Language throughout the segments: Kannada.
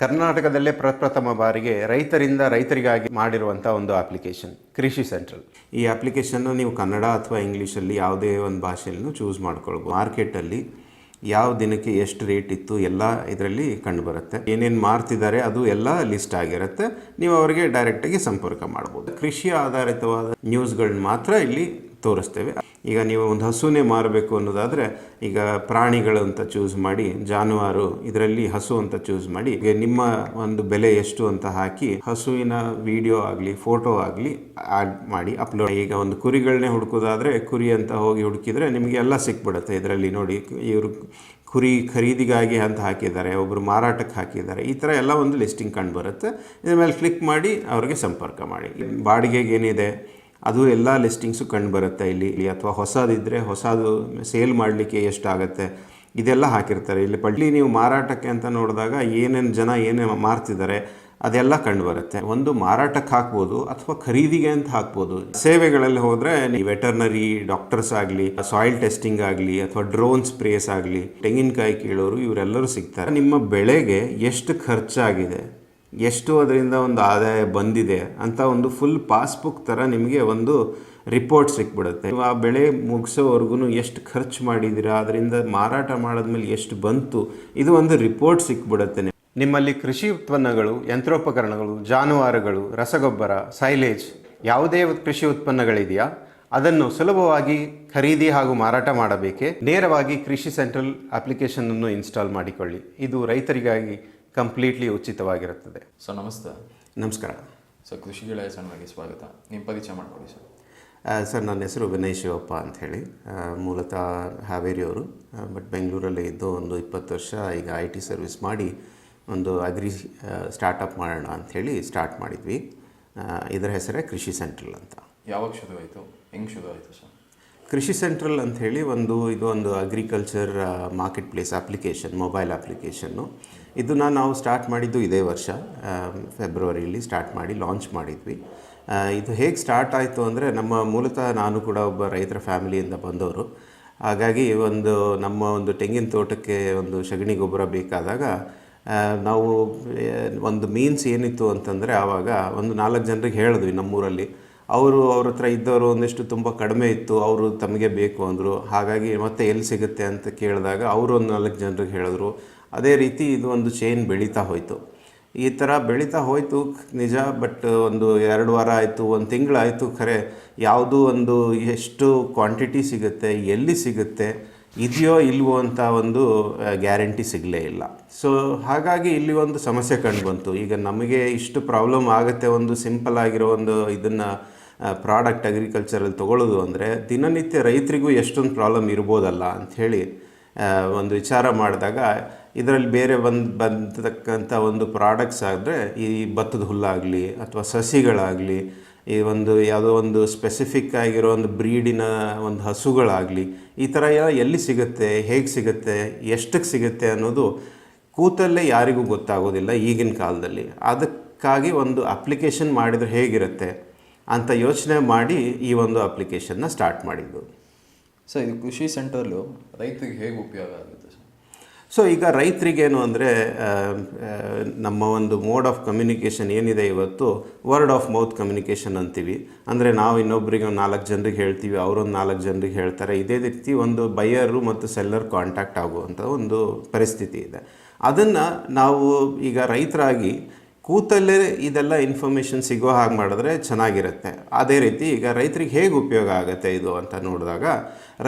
ಕರ್ನಾಟಕದಲ್ಲೇ ಪ್ರಪ್ರಥಮ ಬಾರಿಗೆ ರೈತರಿಂದ ರೈತರಿಗಾಗಿ ಮಾಡಿರುವಂಥ ಒಂದು ಅಪ್ಲಿಕೇಶನ್ ಕೃಷಿ ಸೆಂಟ್ರಲ್ ಈ ಅಪ್ಲಿಕೇಶನ್ನು ನೀವು ಕನ್ನಡ ಅಥವಾ ಇಂಗ್ಲೀಷಲ್ಲಿ ಯಾವುದೇ ಒಂದು ಭಾಷೆಯನ್ನು ಚೂಸ್ ಮಾಡ್ಕೊಳ್ಬೋದು. ಮಾರ್ಕೆಟಲ್ಲಿ ಯಾವ ದಿನಕ್ಕೆ ಎಷ್ಟು ರೇಟ್ ಇತ್ತು ಎಲ್ಲ ಇದರಲ್ಲಿ ಕಂಡುಬರುತ್ತೆ. ಏನೇನು ಮಾರ್ತಿದ್ದಾರೆ ಅದು ಎಲ್ಲ ಲಿಸ್ಟ್ ಆಗಿರುತ್ತೆ. ನೀವು ಅವರಿಗೆ ಡೈರೆಕ್ಟಾಗಿ ಸಂಪರ್ಕ ಮಾಡ್ಬೋದು. ಕೃಷಿ ಆಧಾರಿತವಾದ ನ್ಯೂಸ್ಗಳನ್ನ ಮಾತ್ರ ಇಲ್ಲಿ ತೋರಿಸ್ತೇವೆ. ಈಗ ನೀವು ಒಂದು ಹಸುನೇ ಮಾರಬೇಕು ಅನ್ನೋದಾದರೆ ಈಗ ಪ್ರಾಣಿಗಳು ಅಂತ ಚೂಸ್ ಮಾಡಿ, ಜಾನುವಾರು ಇದರಲ್ಲಿ ಹಸು ಅಂತ ಚೂಸ್ ಮಾಡಿ ನಿಮ್ಮ ಒಂದು ಬೆಲೆ ಎಷ್ಟು ಅಂತ ಹಾಕಿ ಹಸುವಿನ ವಿಡಿಯೋ ಆಗಲಿ ಫೋಟೋ ಆಗಲಿ ಆ್ಯಡ್ ಮಾಡಿ ಅಪ್ಲೋಡ್ ಈಗ ಒಂದು ಕುರಿಗಳನ್ನೇ ಹುಡುಕೋದಾದರೆ ಕುರಿ ಅಂತ ಹೋಗಿ ಹುಡುಕಿದ್ರೆ ನಿಮಗೆ ಎಲ್ಲ ಸಿಕ್ಬಿಡುತ್ತೆ ಇದರಲ್ಲಿ ನೋಡಿ. ಇವರು ಕುರಿ ಖರೀದಿಗಾಗಿ ಅಂತ ಹಾಕಿದ್ದಾರೆ ಒಬ್ಬರು ಮಾರಾಟಕ್ಕೆ ಹಾಕಿದ್ದಾರೆ, ಈ ಥರ ಎಲ್ಲ ಒಂದು ಲಿಸ್ಟಿಂಗ್ ಕಂಡು ಬರುತ್ತೆ. ಇದ್ರ ಮೇಲೆ ಕ್ಲಿಕ್ ಮಾಡಿ ಅವರಿಗೆ ಸಂಪರ್ಕ ಮಾಡಿ. ಬಾಡಿಗೆಗೆ ಏನಿದೆ ಅದು ಎಲ್ಲ ಲಿಸ್ಟಿಂಗ್ಸು ಕಂಡು ಬರುತ್ತೆ ಇಲ್ಲಿ. ಇಲ್ಲಿ ಅಥವಾ ಹೊಸದಿದ್ದರೆ ಹೊಸದು ಸೇಲ್ ಮಾಡಲಿಕ್ಕೆ ಎಷ್ಟಾಗುತ್ತೆ, ಇದೆಲ್ಲ ಹಾಕಿರ್ತಾರೆ. ಇಲ್ಲಿ ಪಡ್ಲಿ ನೀವು ಮಾರಾಟಕ್ಕೆ ಅಂತ ನೋಡಿದಾಗ ಏನೇನು ಜನ ಏನೇ ಮಾರ್ತಿದ್ದಾರೆ, ಅದೆಲ್ಲ ಕಂಡು ಬರುತ್ತೆ. ಒಂದು ಮಾರಾಟಕ್ಕೆ ಹಾಕ್ಬೋದು ಅಥವಾ ಖರೀದಿಗೆ ಅಂತ ಹಾಕ್ಬೋದು. ಸೇವೆಗಳಲ್ಲಿ ಹೋದರೆ ನೀವು ವೆಟರ್ನರಿ ಡಾಕ್ಟರ್ಸ್ ಆಗಲಿ ಸಾಯಿಲ್ ಟೆಸ್ಟಿಂಗ್ ಆಗಲಿ, ಅಥವಾ ಡ್ರೋನ್ ಸ್ಪ್ರೇಸ್ ಆಗಲಿ, ತೆಂಗಿನಕಾಯಿ ಕೀಳೋರು, ಇವರೆಲ್ಲರೂ ಸಿಗ್ತಾರೆ. ನಿಮ್ಮ ಬೆಳೆಗೆ ಎಷ್ಟು ಖರ್ಚಾಗಿದೆ? ಎಷ್ಟು ಅದರಿಂದ ಒಂದು ಆದಾಯ ಬಂದಿದೆ ಅಂತ ಒಂದು ಫುಲ್ ಪಾಸ್ಬುಕ್ ಥರ ನಿಮಗೆ ಒಂದು ರಿಪೋರ್ಟ್ ಸಿಕ್ಬಿಡುತ್ತೆ. ಆ ಬೆಳೆ ಮುಗಿಸೋವರೆಗೂ ಎಷ್ಟು ಖರ್ಚು ಮಾಡಿದ್ದೀರಾ ಅದರಿಂದ ಮಾರಾಟ ಮಾಡಿದ್ಮೇಲೆ ಎಷ್ಟು ಬಂತು, ಇದು ಒಂದು ರಿಪೋರ್ಟ್ ಸಿಕ್ಬಿಡುತ್ತೆ ನಿಮ್ಮಲ್ಲಿ ಕೃಷಿ ಉತ್ಪನ್ನಗಳು, ಯಂತ್ರೋಪಕರಣಗಳು, ಜಾನುವಾರುಗಳು, ರಸಗೊಬ್ಬರ ಸೈಲೇಜ್ ಯಾವುದೇ ಕೃಷಿ ಉತ್ಪನ್ನಗಳಿದೆಯಾ? ಅದನ್ನು ಸುಲಭವಾಗಿ ಖರೀದಿ ಹಾಗೂ ಮಾರಾಟ ಮಾಡಬೇಕೆ? ನೇರವಾಗಿ ಕೃಷಿ ಸೆಂಟ್ರಲ್ ಅಪ್ಲಿಕೇಶನನ್ನು ಇನ್ಸ್ಟಾಲ್ ಮಾಡಿಕೊಳ್ಳಿ. ಇದು ರೈತರಿಗಾಗಿ ಕಂಪ್ಲೀಟ್ಲಿ ಉಚಿತವಾಗಿರುತ್ತದೆ. ಸೊ ನಮಸ್ತೆ. ನಮಸ್ಕಾರ. ಸೊ ಕೃಷಿ ಗೆಳೆಯ ಸಣ್ಣಗೆ ಸ್ವಾಗತ. ನಿಮ್ಮ ಪರಿಚಯ ಮಾಡಿಕೊಡಿ ಸರ್ ಸರ್ ನನ್ನ ಹೆಸರು ವಿನಯ್ ಶಿವಪ್ಪ ಅಂಥೇಳಿ ಮೂಲತಃ ಹಾವೇರಿಯವರು ಬಟ್ ಬೆಂಗಳೂರಲ್ಲಿ ಇದ್ದು ಒಂದು ಇಪ್ಪತ್ತು ವರ್ಷ ಈಗ ಐ ಟಿ ಸರ್ವಿಸ್ ಮಾಡಿ ಒಂದು ಅಗ್ರಿ ಸ್ಟಾರ್ಟಪ್ ಮಾಡೋಣ ಅಂಥೇಳಿ ಸ್ಟಾರ್ಟ್ ಮಾಡಿದ್ವಿ. ಇದರ ಹೆಸರೇ ಕೃಷಿ ಸೆಂಟ್ರಲ್ ಅಂತ. ಯಾವಾಗ ಶುರುವಾಯಿತು? ಹೆಂಗೆ ಶುರುವಾಯಿತು ಸರ್ ಕೃಷಿ ಸೆಂಟ್ರಲ್ ಅಂಥೇಳಿ ಒಂದು, ಇದು ಒಂದು agriculture market place application mobile application ಇದನ್ನು ನಾವು ಸ್ಟಾರ್ಟ್ ಮಾಡಿದ್ದು ಇದೇ ವರ್ಷ ಫೆಬ್ರವರಿಯಲ್ಲಿ ಸ್ಟಾರ್ಟ್ ಮಾಡಿ ಲಾಂಚ್ ಮಾಡಿದ್ವಿ. ಇದು ಹೇಗೆ ಸ್ಟಾರ್ಟ್ ಆಯಿತು ಅಂದರೆ, ನಮ್ಮ ಮೂಲತಃ ನಾನು ಕೂಡ ಒಬ್ಬ ರೈತರ ಫ್ಯಾಮಿಲಿಯಿಂದ ಬಂದವರು. ಹಾಗಾಗಿ ಒಂದು, ನಮ್ಮ ಒಂದು ತೆಂಗಿನ ತೋಟಕ್ಕೆ ಒಂದು ಸಗಣಿ ಗೊಬ್ಬರ ಬೇಕಾದಾಗ ನಾವು ಒಂದು ಮೀನ್ಸ್ ಏನಿತ್ತು ಅಂತಂದರೆ, ಆವಾಗ ಒಂದು ನಾಲ್ಕು ಜನರಿಗೆ ಹೇಳಿದ್ವಿ ನಮ್ಮೂರಲ್ಲಿ. ಅವರು ಅವ್ರ ಹತ್ರ ಇದ್ದವರು ಒಂದಿಷ್ಟು ತುಂಬ ಕಡಿಮೆ ಇತ್ತು, ಅವರು ತಮಗೆ ಬೇಕು ಅಂದರು. ಹಾಗಾಗಿ ಮತ್ತೆ ಎಲ್ಲಿ ಸಿಗುತ್ತೆ ಅಂತ ಕೇಳಿದಾಗ ಅವರು ಒಂದು ನಾಲ್ಕು ಜನರಿಗೆ ಹೇಳಿದ್ರು. ಅದೇ ರೀತಿ ಇದು ಒಂದು ಚೈನ್ ಬೆಳೀತಾ ಹೋಯಿತು. ಈ ಥರ ಬೆಳೀತಾ ಹೋಯಿತು ನಿಜ ಬಟ್ ಒಂದು ಎರಡು ವಾರ ಆಯಿತು, ಒಂದು ತಿಂಗಳಾಯಿತು ಖರೆ. ಯಾವುದೂ ಒಂದು ಎಷ್ಟು ಕ್ವಾಂಟಿಟಿ ಸಿಗುತ್ತೆ, ಎಲ್ಲಿ ಸಿಗುತ್ತೆ, ಇದೆಯೋ ಇಲ್ವೋ ಅಂತ ಒಂದು ಗ್ಯಾರಂಟಿ ಸಿಗಲೇ ಇಲ್ಲ. ಸೊ ಹಾಗಾಗಿ ಇಲ್ಲಿ ಒಂದು ಸಮಸ್ಯೆ ಕಂಡು ಬಂತು. ಈಗ ನಮಗೆ ಇಷ್ಟು ಪ್ರಾಬ್ಲಮ್ ಆಗುತ್ತೆ, ಒಂದು ಸಿಂಪಲ್ ಆಗಿರೋ ಒಂದು ಇದನ್ನು ಪ್ರಾಡಕ್ಟ್ ಅಗ್ರಿಕಲ್ಚರಲ್ಲಿ ತೊಗೊಳ್ಳೋದು ಅಂದರೆ ದಿನನಿತ್ಯ ರೈತರಿಗೂ ಎಷ್ಟೊಂದು ಪ್ರಾಬ್ಲಮ್ ಇರ್ಬೋದಲ್ಲ ಅಂಥೇಳಿ ಒಂದು ವಿಚಾರ ಮಾಡಿದಾಗ ಇದರಲ್ಲಿ ಬೇರೆ ಬಂದು, ಬಂದತಕ್ಕಂಥ ಒಂದು ಪ್ರಾಡಕ್ಟ್ಸ್ ಆದರೆ ಈ ಭತ್ತದ ಹುಲ್ಲಾಗಲಿ ಅಥವಾ ಸಸಿಗಳಾಗಲಿ, ಈ ಒಂದು ಯಾವುದೋ ಒಂದು ಸ್ಪೆಸಿಫಿಕ್ ಆಗಿರೋ ಒಂದು ಬ್ರೀಡಿನ ಒಂದು ಹಸುಗಳಾಗಲಿ, ಈ ಥರ ಎಲ್ಲ ಎಲ್ಲಿ ಸಿಗುತ್ತೆ, ಹೇಗೆ ಸಿಗುತ್ತೆ ಎಷ್ಟಕ್ಕೆ ಸಿಗುತ್ತೆ ಅನ್ನೋದು ಕೂತಲ್ಲೇ ಯಾರಿಗೂ ಗೊತ್ತಾಗೋದಿಲ್ಲ ಈಗಿನ ಕಾಲದಲ್ಲಿ. ಅದಕ್ಕಾಗಿ ಒಂದು ಅಪ್ಲಿಕೇಶನ್ ಮಾಡಿದರೆ ಹೇಗಿರುತ್ತೆ? ಅಂತ ಯೋಚನೆ ಮಾಡಿ ಈ ಒಂದು ಅಪ್ಲಿಕೇಶನ್ನ ಸ್ಟಾರ್ಟ್ ಮಾಡಿದ್ದು. ಸೊ ಇದು ಕೃಷಿ ಸೆಂಟರ್ಲು ರೈತರಿಗೆ ಹೇಗೆ ಉಪಯೋಗ ಆಗುತ್ತೆ ಸರ್? ಸೊ ಈಗ ರೈತರಿಗೇನು ಅಂದರೆ ನಮ್ಮ ಒಂದು ಮೋಡ್ ಆಫ್ ಕಮ್ಯುನಿಕೇಷನ್ ಏನಿದೆ ಇವತ್ತು? ವರ್ಡ್ ಆಫ್ ಮೌತ್ ಕಮ್ಯುನಿಕೇಷನ್ ಅಂತೀವಿ. ಅಂದರೆ ನಾವು ಇನ್ನೊಬ್ಬರಿಗೆ ಒಂದು ನಾಲ್ಕು ಜನರಿಗೆ ಹೇಳ್ತೀವಿ ಅವರೊಂದು ನಾಲ್ಕು ಜನರಿಗೆ ಹೇಳ್ತಾರೆ. ಇದೇ ರೀತಿ ಒಂದು ಬಯ್ಯರು ಮತ್ತು ಸೆಲ್ಲರ್ ಕಾಂಟ್ಯಾಕ್ಟ್ ಆಗುವಂಥ ಒಂದು ಪರಿಸ್ಥಿತಿ ಇದೆ. ಅದನ್ನು ನಾವು ಈಗ ರೈತರಾಗಿ ಕೂತಲ್ಲೇ ಇದೆಲ್ಲ ಇನ್ಫಾರ್ಮೇಷನ್ ಸಿಗೋ ಹಾಗೆ ಮಾಡಿದ್ರೆ ಚೆನ್ನಾಗಿರುತ್ತೆ. ಅದೇ ರೀತಿ ಈಗ ರೈತರಿಗೆ ಹೇಗೆ ಉಪಯೋಗ ಆಗುತ್ತೆ ಇದು ಅಂತ ನೋಡಿದಾಗ,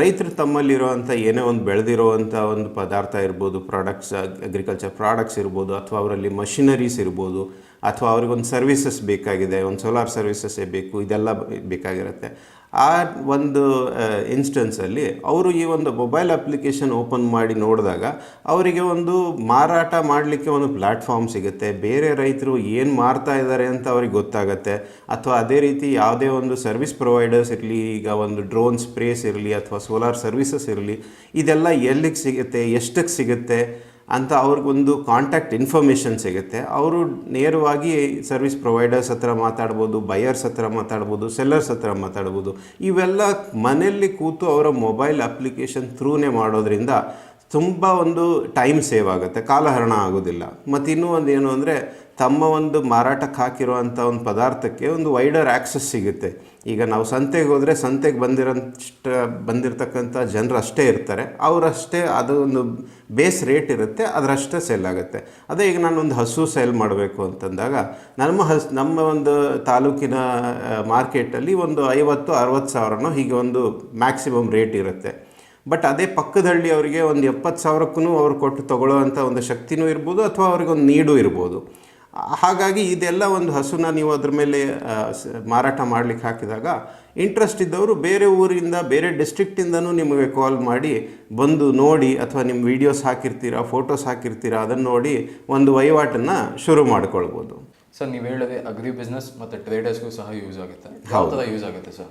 ರೈತರು ತಮ್ಮಲ್ಲಿರುವಂಥ ಏನೇ ಒಂದು ಬೆಳೆದಿರುವಂಥ ಒಂದು ಪದಾರ್ಥ ಇರ್ಬೋದು ಪ್ರಾಡಕ್ಟ್ಸ್ ಅಗ್ರಿಕಲ್ಚರ್ ಪ್ರಾಡಕ್ಟ್ಸ್ ಇರ್ಬೋದು, ಅಥವಾ ಅವರಲ್ಲಿ ಮಷಿನರೀಸ್ ಇರ್ಬೋದು, ಅಥವಾ ಅವ್ರಿಗೊಂದು ಸರ್ವಿಸಸ್ ಬೇಕಾಗಿದೆ, ಒಂದು ಸೋಲಾರ್ ಸರ್ವಿಸಸ್ಸೇ ಬೇಕು, ಇದೆಲ್ಲ ಬೇಕಾಗಿರುತ್ತೆ. ಆ ಒಂದು ಇನ್ಸ್ಟೆನ್ಸಲ್ಲಿ ಅವರು ಈ ಒಂದು ಮೊಬೈಲ್ ಅಪ್ಲಿಕೇಶನ್ ಓಪನ್ ಮಾಡಿ ನೋಡಿದಾಗ ಅವರಿಗೆ ಒಂದು ಮಾರಾಟ ಮಾಡಲಿಕ್ಕೆ ಒಂದು ಪ್ಲ್ಯಾಟ್ಫಾರ್ಮ್ ಸಿಗುತ್ತೆ. ಬೇರೆ ರೈತರು ಏನು ಮಾರ್ತಾ ಇದ್ದಾರೆ ಅಂತ ಅವ್ರಿಗೆ ಗೊತ್ತಾಗುತ್ತೆ. ಅಥವಾ ಅದೇ ರೀತಿ ಯಾವುದೇ ಒಂದು ಸರ್ವಿಸ್ ಪ್ರೊವೈಡರ್ಸ್ ಇರಲಿ, ಈಗ ಒಂದು ಡ್ರೋನ್ ಸ್ಪ್ರೇಸ್ ಇರಲಿ ಅಥವಾ ಸೋಲಾರ್ ಸರ್ವಿಸಸ್ ಇರಲಿ, ಇದೆಲ್ಲ ಎಲ್ಲಿಗೆ ಸಿಗುತ್ತೆ ಎಷ್ಟಕ್ಕೆ ಸಿಗುತ್ತೆ? ಅಂತ ಅವ್ರಿಗೊಂದು ಕಾಂಟ್ಯಾಕ್ಟ್ ಇನ್ಫಾರ್ಮೇಷನ್ ಸಿಗುತ್ತೆ. ಅವರು ನೇರವಾಗಿ ಸರ್ವಿಸ್ ಪ್ರೊವೈಡರ್ಸ್ ಹತ್ರ ಮಾತಾಡ್ಬೋದು ಬಯರ್ಸ್ ಹತ್ರ ಮಾತಾಡ್ಬೋದು ಸೆಲ್ಲರ್ಸ್ ಹತ್ರ ಮಾತಾಡ್ಬೋದು. ಇವೆಲ್ಲ ಮನೆಯಲ್ಲಿ ಕೂತು ಅವರ ಮೊಬೈಲ್ ಅಪ್ಲಿಕೇಶನ್ ಥ್ರೂನೇ ಮಾಡೋದ್ರಿಂದ ತುಂಬ ಒಂದು ಟೈಮ್ ಸೇವ್ ಆಗುತ್ತೆ. ಕಾಲಹರಣ ಆಗೋದಿಲ್ಲ. ಮತ್ತು ಇನ್ನೂ ಒಂದು ಏನು ಅಂದರೆ ತಮ್ಮ ಒಂದು ಮಾರಾಟಕ್ಕೆ ಹಾಕಿರುವಂಥ ಒಂದು ಪದಾರ್ಥಕ್ಕೆ ಒಂದು ವೈಡರ್ ಆ್ಯಕ್ಸಸ್ ಸಿಗುತ್ತೆ. ಈಗ ನಾವು ಸಂತೆಗೆ ಹೋದರೆ ಸಂತೆಗೆ ಬಂದಿರೋಷ್ಟ ಬಂದಿರತಕ್ಕಂಥ ಜನರು ಅಷ್ಟೇ ಇರ್ತಾರೆ. ಅವರಷ್ಟೇ ಅದು ಒಂದು ಬೇಸ್ ರೇಟ್ ಇರುತ್ತೆ, ಅದರಷ್ಟೇ ಸೇಲ್ ಆಗುತ್ತೆ. ಅದೇ ಈಗ ನಾನೊಂದು ಹಸು ಸೇಲ್ ಮಾಡಬೇಕು ಅಂತಂದಾಗ, ನಮ್ಮ ಹಸ್, ನಮ್ಮ ಒಂದು ತಾಲೂಕಿನ ಮಾರ್ಕೆಟಲ್ಲಿ ಒಂದು ಐವತ್ತು, ಅರವತ್ತು ಸಾವಿರನೋ ಹೀಗೆ ಒಂದು ಮ್ಯಾಕ್ಸಿಮಮ್ ರೇಟ್ ಇರುತ್ತೆ. ಬಟ್ ಅದೇ ಪಕ್ಕದ ಹಳ್ಳಿಯವರಿಗೆ ಒಂದು ಎಪ್ಪತ್ತು ಸಾವಿರಕ್ಕೂ ಅವ್ರು ಕೊಟ್ಟು ತಗೊಳ್ಳೋವಂಥ ಒಂದು ಶಕ್ತಿನೂ ಇರ್ಬೋದು ಅಥವಾ ಅವ್ರಿಗೆ ಒಂದು ನೀಡು ಇರ್ಬೋದು. ಹಾಗಾಗಿ ಇದೆಲ್ಲ ಒಂದು ಹಸುನ ನೀವು ಅದ್ರ ಮೇಲೆ ಮಾರಾಟ ಮಾಡಲಿಕ್ಕೆ ಹಾಕಿದಾಗ ಇಂಟ್ರೆಸ್ಟ್ ಇದ್ದವರು ಬೇರೆ ಊರಿಂದ, ಬೇರೆ ಡಿಸ್ಟ್ರಿಕ್ಟಿಂದನೂ ನಿಮಗೆ ಕಾಲ್ ಮಾಡಿ, ಬಂದು ನೋಡಿ ಅಥವಾ ನಿಮ್ಮ ವೀಡಿಯೋಸ್ ಹಾಕಿರ್ತೀರಾ ಫೋಟೋಸ್ ಹಾಕಿರ್ತೀರಾ ಅದನ್ನು ನೋಡಿ ಒಂದು ವಹಿವಾಟನ್ನು ಶುರು ಮಾಡ್ಕೊಳ್ಬೋದು. ಸರ್ ನೀವು ಹೇಳಿದೆ ಅಗ್ರಿ ಬಿಸ್ನೆಸ್ ಮತ್ತು ಟ್ರೇಡರ್ಸ್ಗೂ ಸಹ ಯೂಸ್ ಆಗುತ್ತೆ. ಯಾವ ಥರ ಯೂಸ್ ಆಗುತ್ತೆ ಸರ್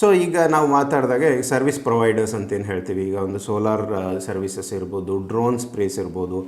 ಸೊ ಈಗ ನಾವು ಮಾತಾಡಿದಾಗ ಸರ್ವಿಸ್ ಪ್ರೊವೈಡರ್ಸ್ ಅಂತ ಏನು ಹೇಳ್ತೀವಿ. ಈಗ ಒಂದು ಸೋಲಾರ್ ಸರ್ವಿಸಸ್ ಇರ್ಬೋದು ಡ್ರೋನ್ ಸ್ಪ್ರೇಸ್ ಇರ್ಬೋದು